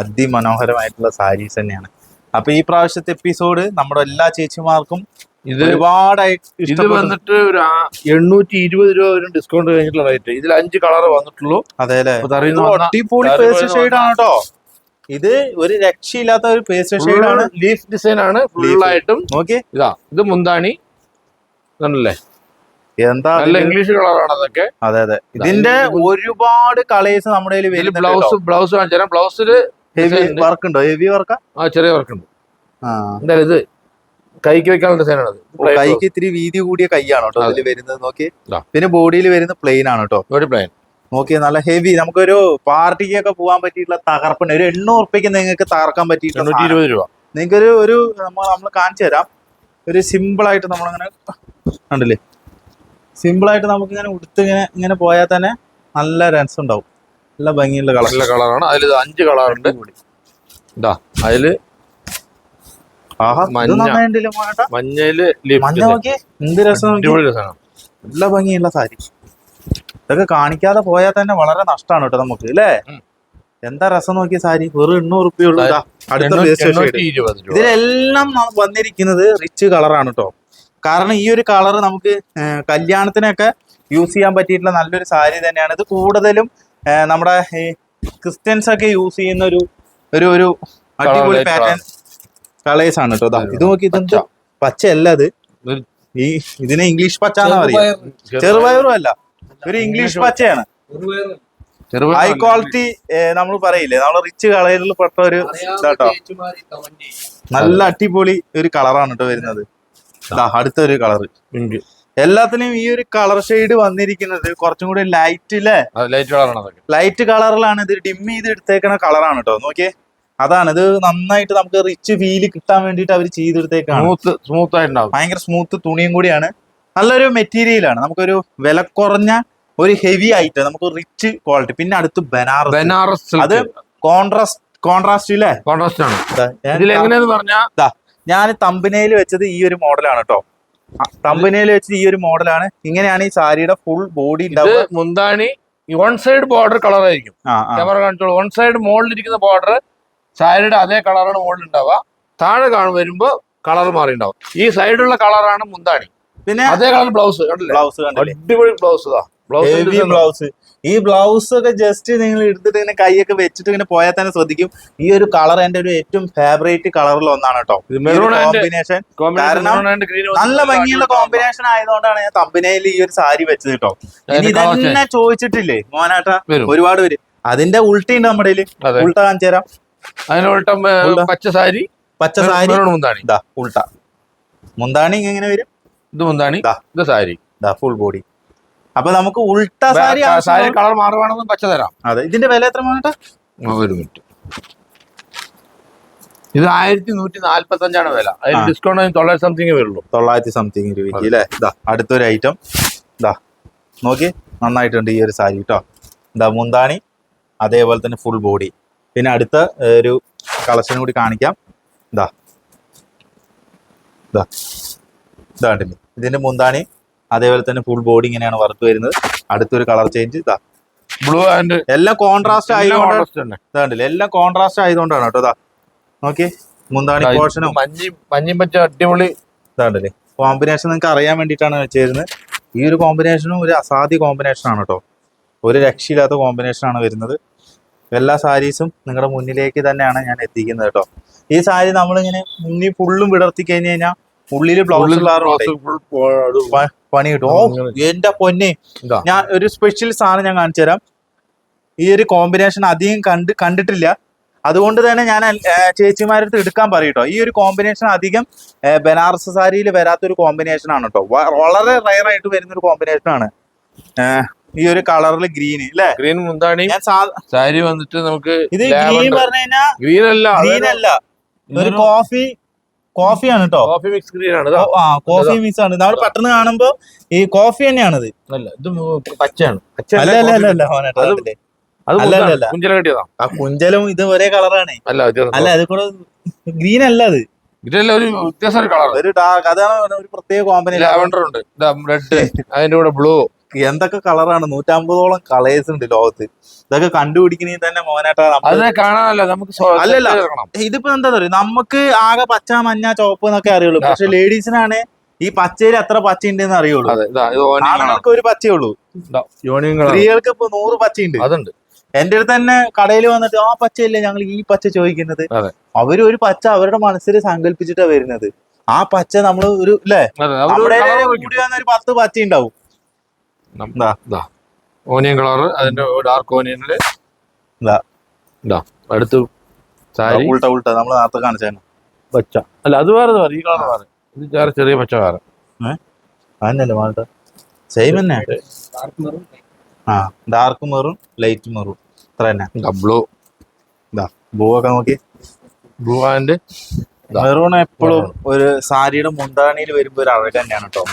അതിമനോഹരമായിട്ടുള്ള സാരീസ് തന്നെയാണ്. അപ്പൊ ഈ പ്രാവശ്യത്തെ എപ്പിസോഡ് നമ്മുടെ എല്ലാ ചേച്ചിമാർക്കും ഇത് ഒരുപാട് ഇത് വന്നിട്ട് ഒരു എണ്ണൂറ്റി ഇരുപത് രൂപ വരും ഡിസ്കൗണ്ട് കഴിഞ്ഞിട്ടുള്ള റേറ്റ് ഇതിൽ അഞ്ച് കളർ വന്നിട്ടുള്ളൂ. അതെ അടിപൊളി പേസ്റ്റ് ഷെയ്ഡ് ആണ് കേട്ടോ. ഇത് ഒരു രക്ഷയില്ലാത്ത ഒരു പേസ്റ്റ് ഷെയ്ഡ് ആണ്. ലീഫ് ഡിസൈൻ ആണ്. ഫുള്ളായിട്ടും ഫുൾ ആയിട്ടും നോക്കി. ഇതാ ഇത് മുന്താണി. ഇതാണല്ലേ? എന്താ നല്ല ഇംഗ്ലീഷ് കളറാണ് അതൊക്കെ. അതെ അതെ. ഇതിന്റെ ഒരുപാട് കളേഴ്സ് നമ്മുടെ കയ്യിൽ ബ്ലൗസ് ബ്ലൗസ് കാണിച്ചു തരാം. ബ്ലൗസിൽ ഹെവി. വർക്ക് ഉണ്ടോ. ഹെവി വർക്കാ ആ? ചെറിയ വർക്ക് ഉണ്ട്. എന്തായാലും ഇത് കൈക്ക് വെക്കാനുള്ള ഡിസൈൻ കൈക്ക് ഇത്തിരി വീതി കൂടിയ കൈയാണ് കേട്ടോ അതിൽ ഇതിൽ വരുന്നത്. നോക്കി പിന്നെ ബോഡിയിൽ വരുന്ന പ്ലെയിൻ ആണ് കേട്ടോ. ഒരു പ്ലെയിൻ നോക്കിയേ നല്ല ഹെവി നമുക്കൊരു പാർട്ടിക്കൊക്കെ പോകാൻ പറ്റിയിട്ടുള്ള തകർപ്പുണ്ട് ഒരു എണ്ണൂറ് ഉറുപ്പ്യക്ക് നിങ്ങൾക്ക് തകർക്കാൻ പറ്റിയിട്ടുണ്ട് ഇരുപത് രൂപ. നിങ്ങൾക്ക് ഒരു നമ്മൾ നമ്മൾ കാണിച്ചു തരാം. ഒരു സിമ്പിൾ ആയിട്ട് നമ്മളിങ്ങനെ കണ്ടില്ലേ? സിമ്പിൾ ആയിട്ട് നമുക്ക് ഇങ്ങനെ ഉടുത്ത് ഇങ്ങനെ ഇങ്ങനെ പോയാൽ തന്നെ നല്ല രസം ഉണ്ടാവും നല്ല ഭംഗിയുള്ള കളർ നല്ല കളറാണ് അതിൽ അഞ്ച് കളറുണ്ട് ഇതാ അതിൽ ഇത്. മഞ്ഞയിൽ എന്ത് രസം നല്ല ഭംഗിയുള്ള സാരി. ഇതൊക്കെ കാണിക്കാതെ പോയാൽ തന്നെ വളരെ നഷ്ടമാണ് കേട്ടോ നമുക്ക് അല്ലേ? എന്താ രസം നോക്കിയ സാരി? വെറും എണ്ണൂറ് റുപ്യ ഉള്ളൂ അടുത്ത ഇതിലെല്ലാം വന്നിരിക്കുന്നത് റിച്ച് കളറാണ് കേട്ടോ. കാരണം ഈ ഒരു കളർ നമുക്ക് കല്യാണത്തിനൊക്കെ യൂസ് ചെയ്യാൻ പറ്റിയിട്ടുള്ള നല്ലൊരു സാരി തന്നെയാണ്. ഇത് കൂടുതലും നമ്മുടെ ഈ ക്രിസ്ത്യൻസ് ഒക്കെ യൂസ് ചെയ്യുന്ന ഒരു ഒരു ഒരു അടിപൊളി പാറ്റേൺ കളേഴ്സ് ആണ് കേട്ടോ. ദാ, ഇത് നോക്കി ഇതെന്ത്. പച്ചയല്ല അത് ഈ ഇതിനെ ഇംഗ്ലീഷ് പച്ച എന്നാ പറയുക. ചെറുപയറും അല്ല. ഒരു ഇംഗ്ലീഷ് പച്ചയാണ്. ഹൈ ക്വാളിറ്റി നമ്മൾ പറയില്ലേ? നമ്മൾ റിച്ച് കളറിൽ പെട്ട ഒരു ഇതാട്ടോ നല്ല അടിപൊളി ഒരു കളറാണ് കേട്ടോ വരുന്നത്. ദാ, അടുത്തൊരു കളർ. എല്ലാത്തിനും ഈ ഒരു കളർ ഷെയ്ഡ് വന്നിരിക്കുന്നത് കുറച്ചും കൂടി ലൈറ്റ് അല്ലേ ലൈറ്റ് കളറാണ് ലൈറ്റ് കളറിലാണ് ഇത് ഡിം ചെയ്ത് എടുത്തേക്കണ കളറാണ് കേട്ടോ നോക്കിയേ. അതാണ്. ഇത് നന്നായിട്ട് നമുക്ക് റിച്ച് ഫീൽ കിട്ടാൻ വേണ്ടിയിട്ട് അവർ ചെയ്തെടുത്തേക്കാണ്. സ്മൂത്ത് ആയിട്ടുണ്ടാവും. ഭയങ്കര സ്മൂത്ത് തുണിയും കൂടിയാണ്. നല്ലൊരു മെറ്റീരിയലാണ് നമുക്കൊരു വില കുറഞ്ഞ ഒരു ഹെവി ആയിട്ട് നമുക്ക് റിച്ച് ക്വാളിറ്റി പിന്നെ അടുത്ത് ബനാറസ് ബനാറസ് അത് കോൺട്രാസ്റ്റ് കോൺട്രാസ്റ്റ് ഇല്ലേ? കോൺട്രാസ്റ്റ് ആണ്. ഇതിൽ പറഞ്ഞാ? ഞാൻ തമ്പനയിൽ വെച്ചത് ഈ ഒരു മോഡലാണ് കേട്ടോ തമ്പനയിൽ വെച്ചത് ഈ ഒരു മോഡലാണ് ഇങ്ങനെയാണ് ഈ സാരിയുടെ ഫുൾ ബോഡി മുന്താണി വൺ സൈഡ് ബോർഡർ കളർ ആയിരിക്കും. ക്യാമറ കാണിച്ചോളൂ. വൺ സൈഡ് മുകളിലിരിക്കുന്ന ബോർഡർ സാരിയുടെ അതേ കളറാണ് മുകളിൽ ഉണ്ടാവുക താഴെ കാണും വരുമ്പോ കളർ മാറി ഉണ്ടാവും ഈ സൈഡിലുള്ള കളറാണ് മുന്താണി. പിന്നെ അതേ കളർ ബ്ലൗസ് ബ്ലൗസ് അടിപൊളി ബ്ലൗസ് ഹെവി ബ്ലൗസ് ഈ ബ്ലൗസ് ഒക്കെ ജസ്റ്റ് നിങ്ങൾ എടുത്തിട്ട് ഇങ്ങനെ കൈയൊക്കെ വെച്ചിട്ട് ഇങ്ങനെ പോയാൽ തന്നെ ശ്രദ്ധിക്കും. ഈ ഒരു കളർ എന്റെ ഒരു ഏറ്റവും ഫേവറേറ്റ് കളറിൽ ഒന്നാണ് കേട്ടോ. കോമ്പിനേഷൻ കാരണം നല്ല ഭംഗിയുള്ള കോമ്പിനേഷൻ ആയതുകൊണ്ടാണ് ഞാൻ തമ്പിനയിൽ ഈ ഒരു സാരി വെച്ചത് കേട്ടോ. ഇനി ഇതന്നെ ചോദിച്ചിട്ടില്ലേ? മോനാട്ടാ ഒരുപാട് പേര്. അതിന്റെ ഉൾട്ടുണ്ട് നമ്മുടെ ഉൾട്ട കാണിച്ചു തരാം അതിന് ഉൾട്ടം ഏ, പച്ച സാരി പച്ച സാരി? മുന്താണി? ഇതാ ഉൾട്ട. മുന്താണി എങ്ങനെ വരും? ഇത് മുന്താണി ഇത് സാരി. ദാ ഫുൾ ബോഡി അപ്പൊ നമുക്ക് ഉൾട്ട സാരി സാരി കളർ മാറുവാണെന്ന് പച്ച തരാം. അതെ ഇതിന്റെ വില എത്ര മോനട്ടാ? ഒരു മിനിറ്റ്. ഇത് ആയിരത്തി നൂറ്റി നാല്പത്തി അഞ്ചാണ് വില അതിന് ഡിസ്കൗണ്ട് തൊള്ളായിരത്തി സംതിങ് വരുള്ളൂ. തൊള്ളായിരത്തി സംതിങ് രൂപയ്ക്ക് അല്ലേ? ഇതാ അടുത്തൊരു ഐറ്റം ഇതാ നോക്കി നന്നായിട്ടുണ്ട് ഈ ഒരു സാരി കേട്ടോ ദാ മുന്താണി അതേപോലെ തന്നെ ഫുൾ ബോഡി പിന്നെ അടുത്ത ഒരു കളക്ഷനും കൂടി കാണിക്കാം. ഇതാ ഇതാ ഇതാ കണ്ടില്ലേ? ഇതിന്റെ മുന്താണി അതേപോലെ തന്നെ ഫുൾ ബോഡി ഇങ്ങനെയാണ് വർക്ക് വരുന്നത്. അടുത്തൊരു കളർ ചേഞ്ച് ഇതാ ബ്ലൂ ആൻഡ് എല്ലാം കോൺട്രാസ്റ്റ് ആയതുകൊണ്ട് ഇതാണ്ടില്ലേ എല്ലാം കോൺട്രാസ്റ്റ് ആയതുകൊണ്ടാണ് കേട്ടോ ഇതാ നോക്കി മുന്താണി പോർഷനും മഞ്ഞി മഞ്ഞയും പച്ച അടിപൊളി. ഇതാണ്ടല്ലേ കോമ്പിനേഷൻ നിങ്ങൾക്ക് അറിയാൻ വേണ്ടിയിട്ടാണ് വെച്ചിരുന്നത്. ഈ ഒരു കോമ്പിനേഷനും ഒരു അസാധ്യ കോമ്പിനേഷനാണ് കേട്ടോ. ഒരു രക്ഷയില്ലാത്ത കോമ്പിനേഷനാണ് വരുന്നത്. എല്ലാ സാരീസും നിങ്ങളുടെ മുന്നിലേക്ക് തന്നെയാണ് ഞാൻ എത്തിക്കുന്നത് കേട്ടോ. ഈ സാരി നമ്മളിങ്ങനെ മുന്നിൽ ഫുള്ളും വിടർത്തി കഴിഞ്ഞ് കഴിഞ്ഞാൽ ഉള്ളിൽ ബ്ലൗസ് പണി കിട്ടും ഓ എന്റെ പൊന്നെ. ഞാൻ ഒരു സ്പെഷ്യൽ സാധനം ഞാൻ കാണിച്ചു തരാം. ഈ ഒരു കോമ്പിനേഷൻ അധികം കണ്ട് കണ്ടിട്ടില്ല. അതുകൊണ്ട് തന്നെ ഞാൻ ചേച്ചിമാരടുത്ത് എടുക്കാൻ പറയട്ടോ ഈ ഒരു കോമ്പിനേഷൻ അധികം ബനാറസ് സാരിയിൽ വരാത്തൊരു കോമ്പിനേഷൻ ആണ് കേട്ടോ. വളരെ റയർ ആയിട്ട് വരുന്ന ഒരു കോമ്പിനേഷൻ ആണ് ഈ ഒരു കളറിൽ ഗ്രീൻ അല്ലേ ഗ്രീൻ മുന്താണി. ഞാൻ സാരി വന്നിട്ട് നമുക്ക് ഇത് ഗ്രീൻ പറഞ്ഞു കഴിഞ്ഞാൽ ഗ്രീൻ അല്ല ഗ്രീൻ അല്ല. ഒരു കോഫി കോഫിയാണ് കേട്ടോ കോഫി മിക്സ് ഗ്രീൻ ആണ് ആ കോഫി മിക്സ് ആണ്. നമ്മൾ പെട്ടെന്ന് കാണുമ്പോ ഈ കോഫി തന്നെയാണിത്. അല്ല ഇത് പച്ചയാണ്. പച്ച അല്ല അല്ല, അല്ല അല്ല coffee അല്ല അത് അതില്ലേ? അത് അല്ല, അല്ല, അല്ല. കുഞ്ചല കെട്ടിയതാ? ആ കുഞ്ചലും ഇത് ഒരേ കളറാണ്. അല്ല അല്ല അത് കൂടെ ഗ്രീൻ അല്ല അത്. ഇതെല്ലാം ഒരു വ്യത്യാസം കളർ ഒരു അതാണ് ഒരു പ്രത്യേക കോമ്പിനേഷൻ ലാവൻഡർ ഉണ്ട്. റെഡ് അതിന്റെ കൂടെ ബ്ലൂ എന്തൊക്കെ കളറാണ്? നൂറ്റമ്പതോളം കളേഴ്സ് ഉണ്ട് ലോകത്ത്. ഇതൊക്കെ കണ്ടുപിടിക്കണേ തന്നെ മോനായിട്ട് അല്ലല്ല. ഇതിപ്പോ എന്താ പറയുക നമുക്ക് ആകെ പച്ച മഞ്ഞ ചുവപ്പ് എന്നൊക്കെ അറിയുള്ളൂ. പക്ഷെ ലേഡീസിനാണ് ഈ പച്ചയിൽ എത്ര പച്ച ഉണ്ടെന്ന് അറിയുള്ളൂ. ആണുങ്ങൾക്ക് ഒരു പച്ചയേ ഉള്ളൂ. Onion colour. സ്ത്രീകൾക്ക് ഇപ്പൊ നൂറ് പച്ചയുണ്ട്. അതുണ്ട്. എന്റെ അടുത്ത് തന്നെ കടയിൽ വന്നിട്ട് ആ പച്ചയില്ലേ ഞങ്ങൾ ഈ പച്ച ചോദിക്കുന്നത്. അവർ ഒരു പച്ച അവരുടെ മനസ്സിൽ സങ്കല്പിച്ചിട്ടാ വരുന്നത്. ആ പച്ച നമ്മൾ ഒരു അല്ലേ ഒരു പത്ത് പച്ച ഉണ്ടാവും. ഓനിയൻ കളറ് അതിന്റെ ഡാർക്ക് ഓനിയനിൽ. അടുത്ത് സാരി. ഉൾട്ട ഉൾട്ട. നമ്മൾ നേരത്തെ കാണിച്ചായിരുന്നു പച്ച. അല്ല അത് വേറെ വേറെ. ഈ കളർ വേറെ. ഇത് വേറെ ചെറിയ പച്ച വേറെ. മാൾട്ട? സെയിം തന്നെ. ആ ഡാർക്ക് മെറൂൺ ലൈറ്റ് മെറൂൺ. അത്ര തന്നെ. ബ്ലൂ ഇതാ ബ്ലൂ ഒക്കെ നോക്കി. Blue and. മെറൂൺ എപ്പോഴും ഒരു സാരിയുടെ മുന്താണിയിൽ വരുമ്പോൾ ഒരു അഴക തന്നെയാണ് കേട്ടോ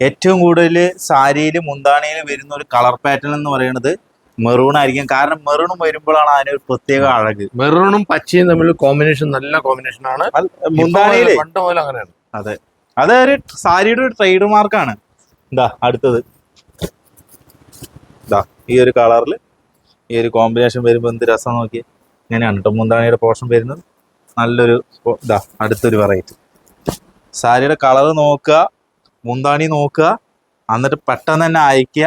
ഏറ്റവും കൂടുതൽ സാരിയിൽ മുന്താണിയിൽ വരുന്ന ഒരു കളർ പാറ്റേൺ എന്ന് പറയുന്നത് മെറൂൺ ആയിരിക്കും. കാരണം മെറൂണും വരുമ്പോഴാണ് അതിന് ഒരു പ്രത്യേക അഴക്. മെറൂണും പച്ചയും തമ്മിൽ കോമ്പിനേഷൻ നല്ല കോമ്പിനേഷൻ ആണ്. മുന്താണിയിൽ പണ്ട് പോലെ അങ്ങനെയാണ്. അത്. ഒരു സാരിയുടെ ഒരു ട്രേഡ് മാർക്കാണ് എന്താ അടുത്തത്. ഇതാ ഈ ഒരു കളറിൽ ഈ ഒരു കോമ്പിനേഷൻ വരുമ്പോൾ എന്ത് രസം നോക്കി ഇങ്ങനെയാണ് കേട്ടോ മുന്താണിയുടെ പോർഷൻ വരുന്നത്. നല്ലൊരു ഇതാ അടുത്തൊരു വെറൈറ്റി സാരിയുടെ കളർ നോക്കുക. മുന്താണി നോക്കുക. എന്നിട്ട് പെട്ടെന്ന് തന്നെ അയക്കുക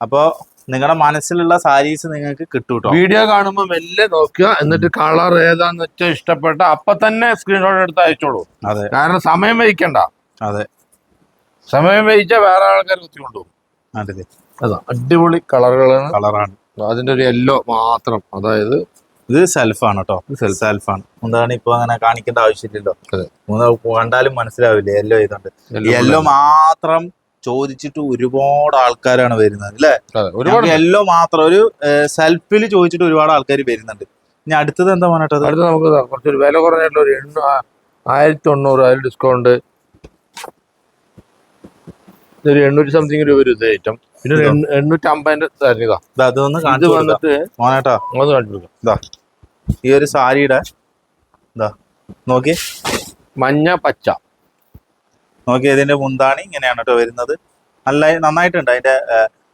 അപ്പോൾ നിങ്ങളുടെ മനസ്സിലുള്ള സാരീസ് നിങ്ങൾക്ക് കിട്ടും കേട്ടോ വീഡിയോ കാണുമ്പോൾ മെല്ലെ നോക്കുക. എന്നിട്ട് കളർ ഏതാന്ന് വെച്ചാൽ ഇഷ്ടപ്പെട്ട അപ്പൊ തന്നെ സ്ക്രീൻഷോട്ട് എടുത്ത് അയച്ചോളൂ. അതെ. കാരണം സമയം വഹിക്കണ്ട. അതെ. സമയം വഹിച്ചാൽ വേറെ ആൾക്കാർ കുത്തിക്കൊണ്ടുപോകും അതെ. അതാ അടിപൊളി കളറുകളാണ്. കളറാണ്. അതിന്റെ ഒരു യെല്ലോ മാത്രം. അതായത് ഇത് സെൽഫാണ് കേട്ടോ സെൽഫാണ് എന്താണ് ഇപ്പൊ അങ്ങനെ കാണിക്കേണ്ട ആവശ്യമില്ലല്ലോ. കണ്ടാലും മനസ്സിലാവില്ല. യെല്ലോ ചെയ്തോണ്ട് യെല്ലോ മാത്രം ചോദിച്ചിട്ട് ഒരുപാട് ആൾക്കാരാണ് വരുന്നത് അല്ലേ? ഒരുപാട് യെല്ലോ മാത്രം ഒരു സെൽഫിൽ ചോദിച്ചിട്ട് ഒരുപാട് ആൾക്കാർ വരുന്നുണ്ട്. ഇനി അടുത്തത് എന്താ പറഞ്ഞിട്ടത് അടുത്ത് നമുക്ക് കുറച്ചൊരു വില കുറഞ്ഞിട്ടുള്ള ഒരു എണ്ണ ആയിരത്തി തൊണ്ണൂറ് അതിൽ ഡിസ്കൗണ്ട് ഒരു എണ്ണൂറ്റി സംതിങ് രൂപ ഒരു ഐറ്റം പിന്നെ എണ്ണൂറ്റി അമ്പതിന്റെ ഇതാ. ഇത് അതൊന്ന് കാണിച്ചു കൊടുക്കാം വന്നിട്ട് മോനേട്ടാ അത് കാണിച്ചു കൊടുക്കാം. ഈ ഒരു സാരിയുടെ ഇതാ നോക്കി. മഞ്ഞ പച്ച. നോക്കി ഇതിന്റെ മുന്താണി ഇങ്ങനെയാണ് കേട്ടോ വരുന്നത്. നല്ല നന്നായിട്ടുണ്ട് അതിന്റെ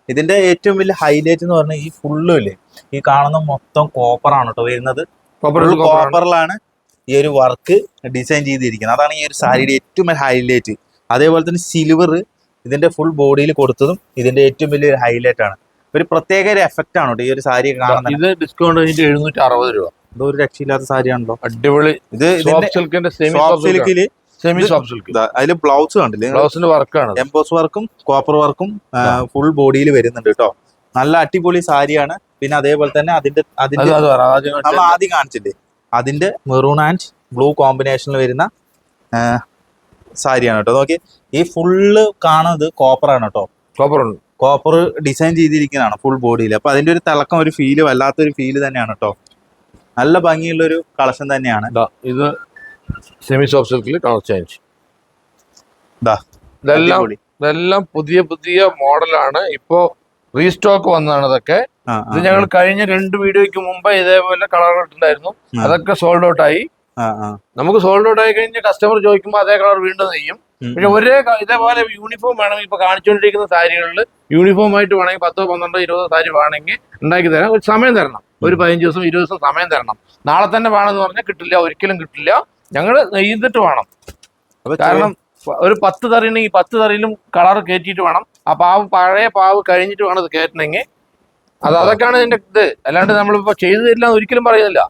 ഇതിന്റെ ഏറ്റവും വലിയ ഹൈലൈറ്റ് എന്ന് പറഞ്ഞാൽ ഈ ഫുള്ളും ഇല്ലേ? ഈ കാണുന്ന മൊത്തം കോപ്പർ ആണ് കേട്ടോ വരുന്നത്. കോപ്പറിലാണ് ഈ ഒരു വർക്ക് ഡിസൈൻ ചെയ്തിരിക്കുന്നത്. അതാണ് ഈ ഒരു സാരിയുടെ ഏറ്റവും വലിയ ഹൈലൈറ്റ് അതേപോലെ തന്നെ സിൽവർ ഇതിന്റെ ഫുൾ ബോഡിയിൽ കൊടുത്തതും ഇതിന്റെ ഏറ്റവും വലിയൊരു ഹൈലൈറ്റ് ആണ്. ഒരു പ്രത്യേക ഒരു എഫക്റ്റ് ആണ് ഈ ഒരു സാരി കാണുന്നത്. ഇത് ഡിസ്കൗണ്ട് കഴിഞ്ഞിട്ട് എഴുന്നൂറ്റി അറുപത് രൂപ. എന്തോ ഒരു രക്ഷയില്ലാത്ത സാരിയാണല്ലോ. അടിപൊളി. ഇത് സിൽക്കിൽ സെമി സോഫ്റ്റ് സിൽക്ക് അതിൽ ബ്ലൗസ് കണ്ടില്ലേ? ബ്ലൗസിന്റെ വർക്കാണ് എംബോസ് വർക്കും കോപ്പർ വർക്കും ഫുൾ ബോഡിയിൽ വരുന്നുണ്ട് കേട്ടോ. നല്ല അടിപൊളി സാരിയാണ്. പിന്നെ അതേപോലെ തന്നെ അതിന്റെ അത് അതിന്റെ അത് നമ്മൾ ആദ്യം കാണിച്ചില്ലേ? അതിന്റെ മെറൂൺ ആൻഡ് ബ്ലൂ കോമ്പിനേഷനിൽ വരുന്ന സാരിയാണ് കേട്ടോ. നോക്കി ഈ ഫുള്ള് കാണുന്നത് കോപ്പർ ആണ് കേട്ടോ കോപ്പർ ഉണ്ട്. കോപ്പർ ഡിസൈൻ ചെയ്തിരിക്കുന്നതാണ് ഫുൾ ബോഡിയിൽ അപ്പൊ അതിന്റെ ഒരു തിളക്കം ഒരു ഫീൽ വല്ലാത്തൊരു ഫീൽ തന്നെയാണ് കേട്ടോ നല്ല ഭംഗിയുള്ള ഒരു കളക്ഷൻ തന്നെയാണ്. ഇത് സെമി സോഫ്റ്റ് സിൽക്കിൽ കളർ ചേഞ്ച് ഇതെല്ലാം ഇതെല്ലാം പുതിയ പുതിയ മോഡലാണ് ഇപ്പോ റീസ്റ്റോക്ക് വന്നതാണ് ഇതൊക്കെ. ഇത് ഞങ്ങൾ കഴിഞ്ഞ രണ്ട് വീഡിയോയ്ക്ക് മുമ്പ് ഇതേപോലെ കളർ ഇട്ടുണ്ടായിരുന്നു അതൊക്കെ സോൾഡ് ഔട്ട് ആയി. നമുക്ക് സോൾഡ് ഔട്ട് ആയി കഴിഞ്ഞ് കസ്റ്റമർ ചോദിക്കുമ്പോൾ അതേ കളർ വീണ്ടും നെയ്യും. പക്ഷെ ഒരേ ഇതേപോലെ യൂണിഫോം വേണമെങ്കിൽ ഇപ്പൊ കാണിച്ചുകൊണ്ടിരിക്കുന്ന സാരികളിൽ യൂണിഫോം ആയിട്ട് വേണമെങ്കിൽ പത്തോ പന്ത്രണ്ടോ ഇരുപതോ സാരി വേണമെങ്കിൽ ഉണ്ടാക്കി തരാം ഒരു സമയം തരണം. ഒരു പതിനഞ്ച് ദിവസം ഇരുപത് ദിവസം സമയം തരണം. നാളെ തന്നെ വേണമെന്ന് പറഞ്ഞാൽ കിട്ടില്ല ഒരിക്കലും കിട്ടില്ല. ഞങ്ങൾ നെയ്തിട്ട് വേണം. കാരണം ഒരു പത്ത് തറിയുണ്ടെങ്കിൽ പത്ത് തറിയിലും കളർ കയറ്റിയിട്ട് വേണം. ആ പാവ് പഴയ പാവ് കഴിഞ്ഞിട്ട് വേണം ഇത് കയറ്റണമെങ്കിൽ. അത് അതൊക്കെയാണ് ഇതിന്റെ ഇത്. അല്ലാണ്ട് നമ്മളിപ്പോ ചെയ്തു തരില്ല ഒരിക്കലും പറയുന്നില്ല.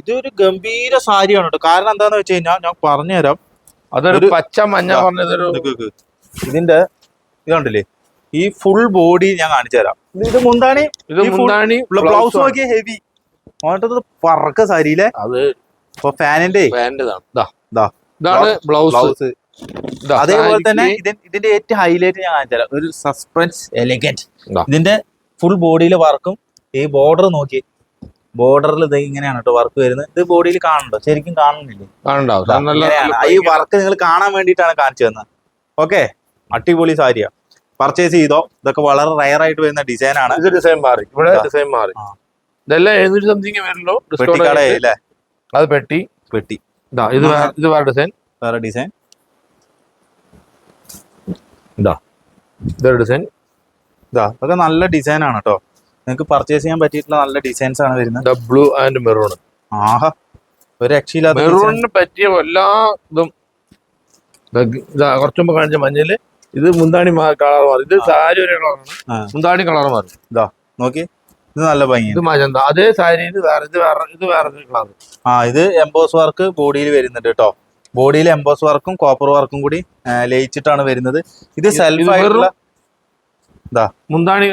ഇതൊരു ഗംഭീര സാരിയാണ് കേട്ടോ. കാരണം എന്താന്ന് വെച്ച് കഴിഞ്ഞാൽ ഞാൻ പറഞ്ഞുതരാം. അതൊരു പച്ച മഞ്ഞ പറഞ്ഞതൊരു. ഇതിന്റെ ഇത് കണ്ടില്ലേ? ഈ ഫുൾ ബോഡി ഞാൻ കാണിച്ചു തരാം. ഇത് മുന്താണി ഇത് മുന്താണി ബ്ലൗസ്. നോക്കിയ ഹെവി അങ്ങോട്ടത് പറക്ക സാരിയിലെ അത് ഇപ്പൊ ഫാനിന്റെ. ഇതാണ് ബ്ലൗസ്. അതേപോലെ തന്നെ ഇതിന്റെ ഏറ്റവും ഹൈലൈറ്റ് ഞാൻ കാണിച്ചു തരാം. ഒരു സസ്പെൻസ് എലിഗന്റ് ഇതിന്റെ ഫുൾ ബോഡിയിലെ വർക്കും ഈ ബോർഡർ നോക്കി ബോർഡറിൽ ഇത് ഇങ്ങനെയാണ് കേട്ടോ വർക്ക് വരുന്നത്. ഇത് ബോഡിയിൽ കാണണ്ടോ ശരിക്കും കാണുന്നില്ലേ? കാണണ്ടാവും ഈ വർക്ക് നിങ്ങൾ കാണാൻ വേണ്ടിയിട്ടാണ് കാണിച്ചു തന്നത്. ഓക്കെ അടിപൊളി സാരിയ. പർച്ചേസ് ചെയ്തോ? ഇതൊക്കെ വളരെ റയർ ആയിട്ട് വരുന്ന ഡിസൈൻ ആണ്. ഇത് ഡിസൈൻ മാറി. ഇവിടെ. ഡിസൈൻ മാറി. ഇതെല്ലാം എഴുന്നൂറ്റി സംതിങ് വരുള്ളൂ ഡിസ്കൗണ്ട് പെട്ടിക്കടയില്ലേ അത് പെട്ടി. പെട്ടി. ഇതാ ഇത് വേറെ- ഇത് വേറെ ഡിസൈൻ വേറെ ഡിസൈൻ ഇതാ. ഇതൊരു ഡിസൈൻ ഇതാ നല്ല ഡിസൈൻ ആണ് കേട്ടോ നിങ്ങൾക്ക് പർച്ചേസ് ചെയ്യാൻ പറ്റിയിട്ടുള്ള നല്ല ഡിസൈൻസ് ആണ് വരുന്നത്. ഡബ്ലു ബ്ലൂ ആൻഡ് മെറൂൺ ആഹാ ഒരു രക്ഷയില്ലാത്ത. മെറൂണിന് പറ്റിയ എല്ലാ ഇതും കുറച്ചു മുമ്പ് കാണിച്ച മഞ്ഞൽ ഇത് മുന്താണി കളർ മാറി. ഇത് സാരി ഒരു കളറാണ്. മുന്താണി കളർ മാറി. ഇതാ നോക്കി. ഇത് നല്ല ഭംഗി ഇത് മജന്ത അതേ സാരി ഇത് വേറെ ഇത് വേറെ ഇത് വേറെ കളർ ആ ഇത് എംബോസ് വർക്ക് ബോഡിയിൽ വരുന്നുണ്ട് കേട്ടോ. ബോഡിയിൽ എംബോസ് വർക്കും കോപ്പർ വർക്കും കൂടി ലയിച്ചിട്ടാണ് വരുന്നത്. ഇത് സെൽഫ് വെറും- മുന്താണി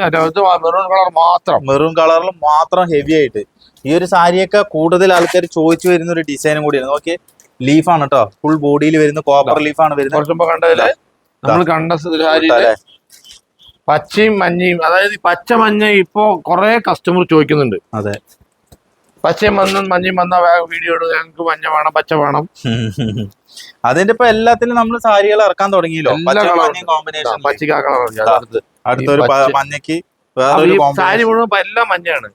മെറൂൺ കളർ മാത്രം. മെറൂൺ കളറിൽ മാത്രം ഹെവി ആയിട്ട്. ഈ ഒരു സാരിയൊക്കെ കൂടുതൽ ആൾക്കാർ ചോദിച്ചു വരുന്ന ഒരു ഡിസൈനും കൂടിയാണ്. നോക്കി ലീഫാണ് കേട്ടോ ഫുൾ ബോഡിയിൽ വരുന്ന കോപ്പർ ലീഫാണ് വരുന്നത്. കണ്ടതിൽ നമ്മൾ കണ്ട പച്ചയും മഞ്ഞയും അതായത് പച്ച മഞ്ഞ ഇപ്പോ കുറെ കസ്റ്റമർ ചോദിക്കുന്നുണ്ട്. അതെ. പച്ചയും മഞ്ഞും മഞ്ഞയും വന്ന വീഡിയോ ഞങ്ങൾക്ക് മഞ്ഞ വേണം പച്ച വേണം. അതിന്റെ ഇപ്പൊ എല്ലാത്തിലും നമ്മൾ സാരികൾ ഇറക്കാൻ തുടങ്ങിയല്ലോ. പച്ച കോമ്പിനേഷൻ പച്ചക്ക് കളർ അടുത്തൊരു മഞ്ഞക്ക് സാരി മുഴുവൻ എല്ലാം മഞ്ഞയാണ്.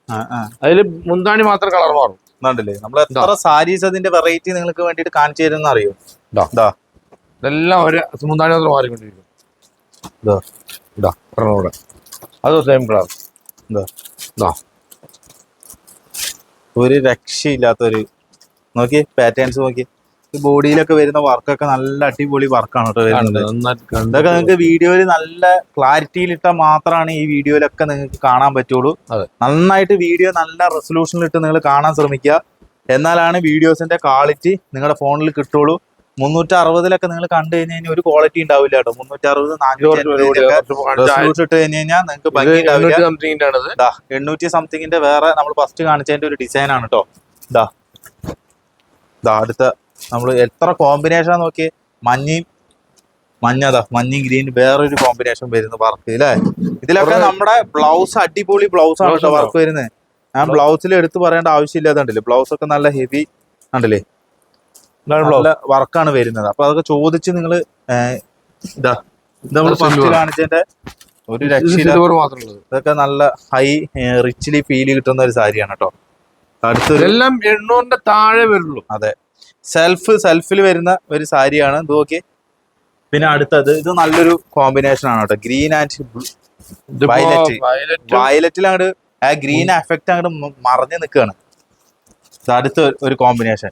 അതിൽ മുന്താണി മാത്രം കളർ മാറും. കണ്ടില്ലേ? നമ്മൾ എത്ര സാരീസ് അതിന്റെ വെറൈറ്റി നിങ്ങൾക്ക് വേണ്ടിട്ട് കാണിച്ചു തരുന്ന അറിയോ? ഇതെല്ലാം ഒരു മുന്താണി മാത്രം മാറിക്കൊണ്ടിരിക്കും. അത് സെയിം കളർ. ഒരു രക്ഷയില്ലാത്ത ഒരു നോക്കി പാറ്റേൺസ് നോക്കി ബോഡിയിലൊക്കെ വരുന്ന വർക്കൊക്കെ നല്ല അടിപൊളി വർക്കാണ് കേട്ടോ വരുന്നത്. ഇതൊക്കെ നിങ്ങൾക്ക് വീഡിയോയിൽ നല്ല ക്ലാരിറ്റിയിൽ ഇട്ടാൽ മാത്രമാണ് ഈ വീഡിയോയിലൊക്കെ നിങ്ങൾക്ക് കാണാൻ പറ്റുള്ളൂ. നന്നായിട്ട് വീഡിയോ നല്ല റെസൊല്യൂഷനിൽ ഇട്ട് നിങ്ങൾ കാണാൻ ശ്രമിക്കുക. എന്നാലാണ് വീഡിയോസിന്റെ ക്വാളിറ്റി നിങ്ങളുടെ ഫോണിൽ കിട്ടുള്ളൂ. മുന്നൂറ്റി അറുപതിലൊക്കെ നിങ്ങൾ കണ്ടു കഴിഞ്ഞു കഴിഞ്ഞാൽ ഒരു ക്വാളിറ്റി ഉണ്ടാവില്ല കേട്ടോ. മുന്നൂറ്റി അറുപത് നാനൂറ്റി ഇട്ട് കഴിഞ്ഞു കഴിഞ്ഞാൽ നിങ്ങൾക്ക് ഭംഗി ഉണ്ടാവില്ല. എണ്ണൂറ്റി സംതിങ്ങിന്റെ വേറെ നമ്മൾ ഫസ്റ്റ് കാണിച്ചതിന്റെ ഒരു ഡിസൈൻ ആണ് കേട്ടോ. ഇതാ ഇതാ അടുത്ത നമ്മൾ എത്ര കോമ്പിനേഷൻ നോക്കി മഞ്ഞയും മഞ്ഞതാ മഞ്ഞയും ഗ്രീൻ വേറൊരു കോമ്പിനേഷൻ വരുന്നു വർക്ക് അല്ലേ ഇതിലൊക്കെ നമ്മുടെ ബ്ലൗസ് അടിപൊളി ബ്ലൗസ് ആണ് കേട്ടോ വർക്ക് വരുന്നത് ഞാൻ ബ്ലൗസിൽ എടുത്തു പറയേണ്ട ആവശ്യമില്ലാതെ ഉണ്ടല്ലേ ബ്ലൗസ് ഒക്കെ നല്ല ഹെവി ഉണ്ടല്ലേ? നല്ല വർക്കാണ് വരുന്നത്. അപ്പൊ അതൊക്കെ ചോദിച്ച് നിങ്ങൾ ഇതാ ഇത് നമ്മൾ ഫസ്റ്റ്. കാണിച്ചതിന്റെ ഒരു രക്ഷയില്ല. ഇതൊക്കെ നല്ല ഹൈ റിച്ച്ലി ഫീൽ കിട്ടുന്ന ഒരു സാരിയാണ് കേട്ടോ അടുത്തൊരു എല്ലാം എണ്ണൂറിന്റെ താഴെ വരുള്ളൂ. സെൽഫ് സെൽഫിൽ വരുന്ന ഒരു സാരിയാണ്. ഇത് നോക്കി പിന്നെ അടുത്തത് ഇത് നല്ലൊരു കോമ്പിനേഷൻ ആണ് കേട്ടോ. ഗ്രീൻ ആൻഡ് വയലറ്റ് വയലറ്റിൽ അങ്ങോട്ട് ആ ഗ്രീൻ എഫക്റ്റ് അങ്ങോട്ട് മറഞ്ഞു നിൽക്കുകയാണ് അടുത്ത ഒരു- കോമ്പിനേഷൻ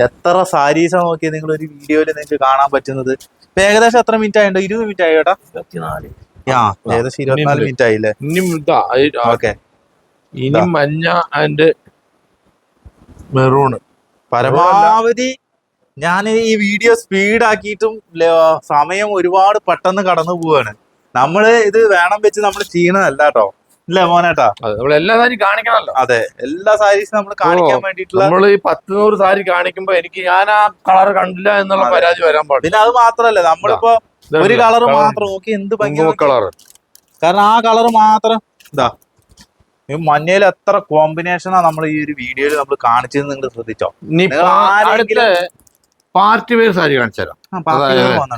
എത്ര സാരീസാ നോക്കിയത് നിങ്ങൾ ഒരു വീഡിയോയിൽ നിങ്ങൾക്ക് കാണാൻ പറ്റുന്നത്. ഇപ്പൊ ഏകദേശം എത്ര മിനിറ്റ് ആയിട്ടോ ഇരുപത് മിനിറ്റ് ആയി കേട്ടാ ആ ഏകദേശം ഇരുപത്തിനാല്. മിനിറ്റ് ആയില്ലേ? ഓക്കെ. ഇനി മഞ്ഞ ആൻഡ് മെറൂൺ പരമാവധി ഞാൻ ഈ വീഡിയോ സ്പീഡ് ആക്കിയിട്ടും ല- സമയം ഒരുപാട് പെട്ടെന്ന് കടന്നു പോവാണ്. നമ്മൾ ഇത് വേണം വെച്ച് നമ്മൾ ചെയ്യണതല്ല കേട്ടോ അല്ലേ മോനേട്ടാ നമ്മൾ എല്ലാ സാരി കാണിക്കണല്ലോ അതെ എല്ലാ സാരീസും നമ്മൾ കാണിക്കാൻ വേണ്ടിട്ടുള്ള നമ്മൾ ഈ പത്ത് നൂറ് സാരി കാണിക്കുമ്പോ എനിക്ക് ഞാൻ ആ കളർ കണ്ടില്ല എന്നുള്ള പരാതി വരാൻ പാടില്ല. പിന്നെ അത് മാത്രല്ല നമ്മളിപ്പോ ഒരു കളർ മാത്രം നോക്കി എന്ത് ഭംഗി കളർ കാരണം ആ കളർ മാത്രം ഇതാ. ഈ മഞ്ഞയിൽ എത്ര കോമ്പിനേഷനാ നമ്മൾ ഈ ഒരു വീഡിയോയിൽ നമ്മൾ കാണിച്ചത് നിങ്ങൾ ശ്രദ്ധിച്ചോ പാർട്ടി വെയർ സാരി കാണിച്ചു തരാം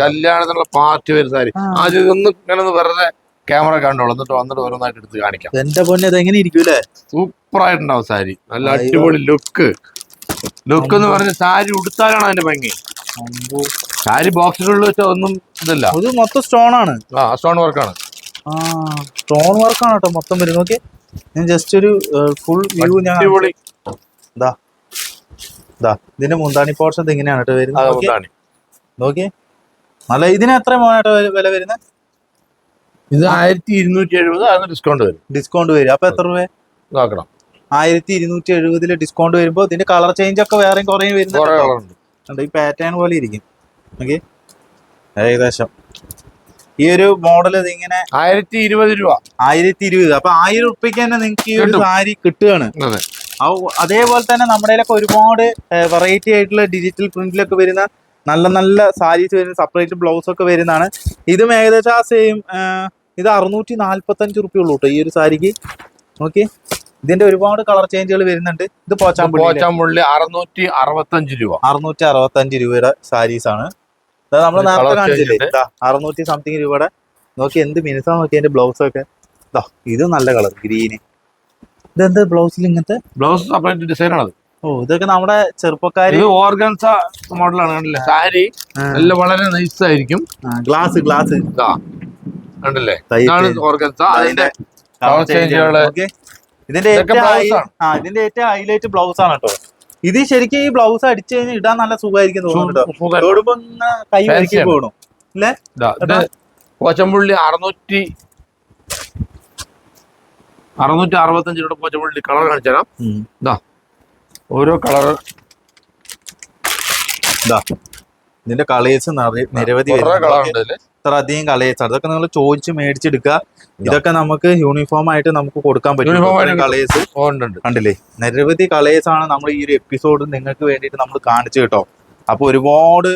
കല്യാണത്തിനുള്ള പാർട്ടി വെയർ സാരി. അത് ഒന്ന് ഇങ്ങനെ വെറുതെ ക്യാമറ കണ്ടോളൂ. എന്നിട്ട് വന്നിട്ട് ഓരോന്നായിട്ട് എടുത്ത് കാണിക്കാം. എന്റെ പൊന്നെ അതെങ്ങനെ എങ്ങനെ ഇരിക്കും അല്ലേ സൂപ്പർ ആയിട്ടുണ്ടാവും സാരി. നല്ല അടിപൊളി ലുക്ക് ലുക്ക് എന്ന് പറഞ്ഞ സാരി ഉടുത്താലാണ് അതിന്റെ ഭംഗി. സാരി ബോക്സിനുള്ളിൽ വെച്ചാൽ ഒന്നും ഇതല്ല. ഇത് മൊത്തം സ്റ്റോൺ ആണ്. ആ സ്റ്റോൺ വർക്കാണ് സ്റ്റോൺ വർക്കാണ് കേട്ടോ മൊത്തം വരുന്നത്. ഓക്കെ ഞാൻ ജസ്റ്റ് ഒരു ഫുൾ വ്യൂ ഞാൻ ഇതാ ഇതാ ഇതിന്റെ മുന്താണി പോർഷൻ ഇങ്ങനെയാണ് കേട്ടോ വരുന്നത്. നോക്കിയേ. നല്ല ഇതിന് എത്ര മോനാട്ടോ വില വരുന്നത്? ഇത് ആയിരത്തി ഇരുന്നൂറ്റി എഴുപത് അതിന് ഡിസ്കൗണ്ട് വരും. ഡിസ്കൗണ്ട് വരും. അപ്പൊ എത്ര രൂപ നോക്കണം. ആയിരത്തി ഇരുന്നൂറ്റി എഴുപതിൽ ഡിസ്കൗണ്ട് വരുമ്പോ ഇതിന്റെ കളർ ചേഞ്ച് ഒക്കെ വേറെയും കുറേ വരുന്നുണ്ട് ഈ പാറ്റേൺ പോലെ ഇരിക്കും. ഓക്കെ ഏകദേശം. ഈ ഒരു മോഡൽ ഇതിങ്ങനെ ആയിരത്തി ഇരുപത് രൂപ. ആയിരത്തി ഇരുപത് അപ്പൊ ആയിരം ഉറുപ്പിക്ക് തന്നെ നിങ്ങൾക്ക് ഈ ഒരു. സാരി കിട്ടുകയാണ്. അതേപോലെ തന്നെ നമ്മുടെ ഒരുപാട് വെറൈറ്റി ആയിട്ടുള്ള ഡിജിറ്റൽ പ്രിന്റിലൊക്കെ വരുന്ന നല്ല നല്ല സാരീസ് വരുന്ന സെപ്പറേറ്റ് ബ്ലൗസ് ഒക്കെ വരുന്നതാണ്. ഇതും ഏകദേശം ആ സെയിം ഇത് അറുന്നൂറ്റി നാല്പത്തി അഞ്ച് റുപ്യ ഉള്ളൂ കേട്ടോ ഈ ഒരു സാരിക്ക്. ഓക്കെ ഇതിന്റെ ഒരുപാട് കളർ ചേഞ്ചുകൾ വരുന്നുണ്ട്. ഇത് പോച്ചാമ്പുള്ളി പോച്ചാമ്പുള്ളി അറുന്നൂറ്റി അറുപത്തഞ്ച് രൂപ. അറുന്നൂറ്റി അറുപത്തി അഞ്ച് രൂപയുടെ സാരീസ് ആണ്. നമ്മൾ നേരത്തെ കാണിച്ചില്ലേ? അറുന്നൂറ്റി സംതിങ് രൂപയുടെ. നോക്കി എന്ത് മിനുസാ നോക്കി അതിന്റെ ബ്ലൗസ് ഒക്കെ ഇതാ നല്ല കളർ ഗ്രീന് ഇതെന്ത് ബ്ലൗസിൽ ഇങ്ങനത്തെ? ബ്ലൗസ് സെപ്പറേറ്റ് ഡിസൈൻ ആണ് ഓ ഇതൊക്കെ നമ്മുടെ ചെറുപ്പക്കാര് ഓർഗൻസ മോഡലാണ് കണ്ടില്ലേ? സാരി നല്ല വളരെ നൈസ് ആയിരിക്കും. ഗ്ലാസ് ഗ്ലാസ് കണ്ടില്ലേ? ഓർഗൻസ. അതിന്റെ ഇതിന്റെ ഏറ്റവും ഇതിന്റെ ഏറ്റവും ഹൈലൈറ്റ് ബ്ലൗസ് ആണ് കേട്ടോ. ഇത് ശരിക്കും ഈ ബ്ലൗസ് അടിച്ചു കഴിഞ്ഞാൽ ഇടാൻ നല്ല സുഖമായിരിക്കും തോന്നുന്നു കേട്ടോ. സൂപ്പർ. ഓടുമ്പോ ഒന്ന് കൈ Fancy വരക്കി ആണ്. പോകണം അല്ലേ ഇതാ, ഇത് അറുന്നൂറ്റി അറുന്നൂറ്റി അറുപത്തഞ്ച് രൂപ കോച്ചമ്പുള്ളി കളർ കാണിച്ചു തരാം. ഇതാ ഓരോ കളർ ഇതാ. ഇതിന്റെ കളേഴ്സ് നിരവധി കുറെ ഇത്ര അധികം കളേഴ്സാണ് ഇതൊക്കെ നിങ്ങൾ ചോദിച്ച് മേടിച്ചെടുക്കുക. ഇതൊക്കെ നമുക്ക് യൂണിഫോം ആയിട്ട് നമുക്ക് കൊടുക്കാൻ പറ്റും. കളേഴ്സ്. കണ്ടില്ലേ? നിരവധി കളേഴ്സ് ആണ് നമ്മൾ ഈ ഒരു എപ്പിസോഡ് നിങ്ങൾക്ക് വേണ്ടിയിട്ട് നമ്മൾ കാണിച്ചു കേട്ടോ. അപ്പൊ ഒരുപാട്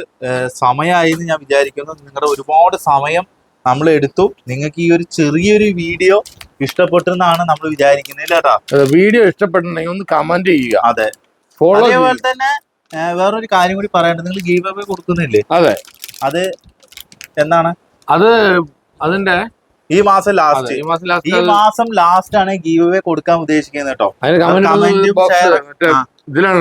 സമയമായി എന്ന് ഞാൻ വിചാരിക്കുന്നു. നിങ്ങളുടെ ഒരുപാട് സമയം നമ്മൾ എടുത്തു. നിങ്ങൾക്ക് ഈ ഒരു ചെറിയൊരു വീഡിയോ ഇഷ്ടപ്പെട്ടെന്നാണ് നമ്മൾ വിചാരിക്കുന്നത് കേട്ടാ. വീഡിയോ ഇഷ്ടപ്പെട്ടുണ്ടെങ്കിൽ ഒന്ന് കമന്റ് ചെയ്യുക. അതെ. അതേപോലെ തന്നെ വേറൊരു കാര്യം കൂടി പറയാനുണ്ട് നിങ്ങൾ ഗീവ് അവേ കൊടുക്കുന്നില്ലേ? അതെ. അത് എന്താണ്? അത് അതിന്റെ ഈ മാസം ലാസ്റ്റ് ഈ മാസം ഈ ലാസ്റ്റ് മാസം ലാസ്റ്റ് ആണ് ഗീവ് അവേ കൊടുക്കാൻ ഉദ്ദേശിക്കുന്നത് കേട്ടോ. ഇതിലാണ്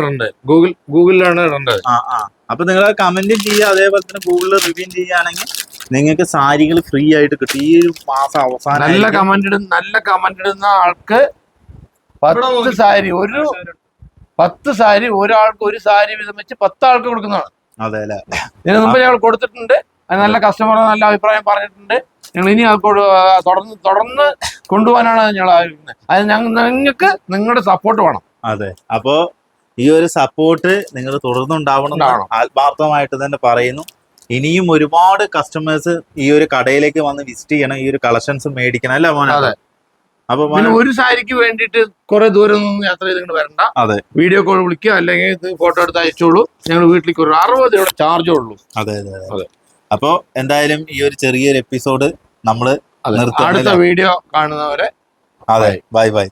ഗൂഗിൾ ഗൂഗിളിലാണ് ഇടേണ്ടത് ആ ആ. അപ്പൊ നിങ്ങൾ കമന്റും ചെയ്യുക. അതേപോലെ തന്നെ ഗൂഗിളിൽ റിവ്യൂ ചെയ്യുകയാണെങ്കിൽ നിങ്ങൾക്ക് സാരികൾ ഫ്രീ ആയിട്ട് കിട്ടും. ഈ ഒരു മാസം അവസാനം നല്ല. കമന്റ് ഇടുന്ന നല്ല കമന്റ് ഇടുന്ന ആൾക്ക് പത്ത് സാരി ഒരു പത്ത് സാരി ഒരാൾക്ക് ഒരു സാരി വീതം വെച്ച് പത്ത് ആൾക്ക് കൊടുക്കുന്നതാണ്. അതെ അല്ലെ? ഇതിന് മുമ്പ് ഞങ്ങൾ കൊടുത്തിട്ടുണ്ട്. നല്ല കസ്റ്റമർ നല്ല അഭിപ്രായം പറഞ്ഞിട്ടുണ്ട്. ഞങ്ങൾ ഇനി അത് തുടർന്ന് തുടർന്ന് കൊണ്ടുപോകാനാണ് ഞങ്ങൾ ആഗ്രഹിക്കുന്നത്. അത് ഞങ്ങൾ നിങ്ങൾക്ക് നിങ്ങളുടെ സപ്പോർട്ട് വേണം. അതെ. അപ്പോ ഈ ഒരു സപ്പോർട്ട് നിങ്ങൾ തുടർന്നുണ്ടാവണം ആത്മാർത്ഥമായിട്ട് തന്നെ പറയുന്നു. ഇനിയും ഒരുപാട് കസ്റ്റമേഴ്സ് ഈ ഒരു കടയിലേക്ക് വന്ന് വിസിറ്റ് ചെയ്യണം ഈ ഒരു കളക്ഷൻസ് മേടിക്കണം. അല്ല മോനെ. അപ്പൊ ഒരു സാരിക്ക് വേണ്ടിയിട്ട് കുറെ ദൂരം ഒന്നും യാത്ര ചെയ്ത് ഇങ്ങോട്ട് വരണ്ട. അതെ. വീഡിയോ കോൾ വിളിക്കുക അല്ലെങ്കിൽ ഫോട്ടോ എടുത്ത് അയച്ചോളൂ. ഞങ്ങൾ വീട്ടിലേക്ക് ഒരു അറുപത് രൂപ ചാർജേ ഉള്ളൂ. അതെ അതെ. അതെ. അതെ. അപ്പോ എന്തായാലും ഈ ഒരു ചെറിയൊരു എപ്പിസോഡ് നമ്മൾ അതെ. അടുത്ത വീഡിയോ കാണുന്നവരെ അതെ. Bye bye.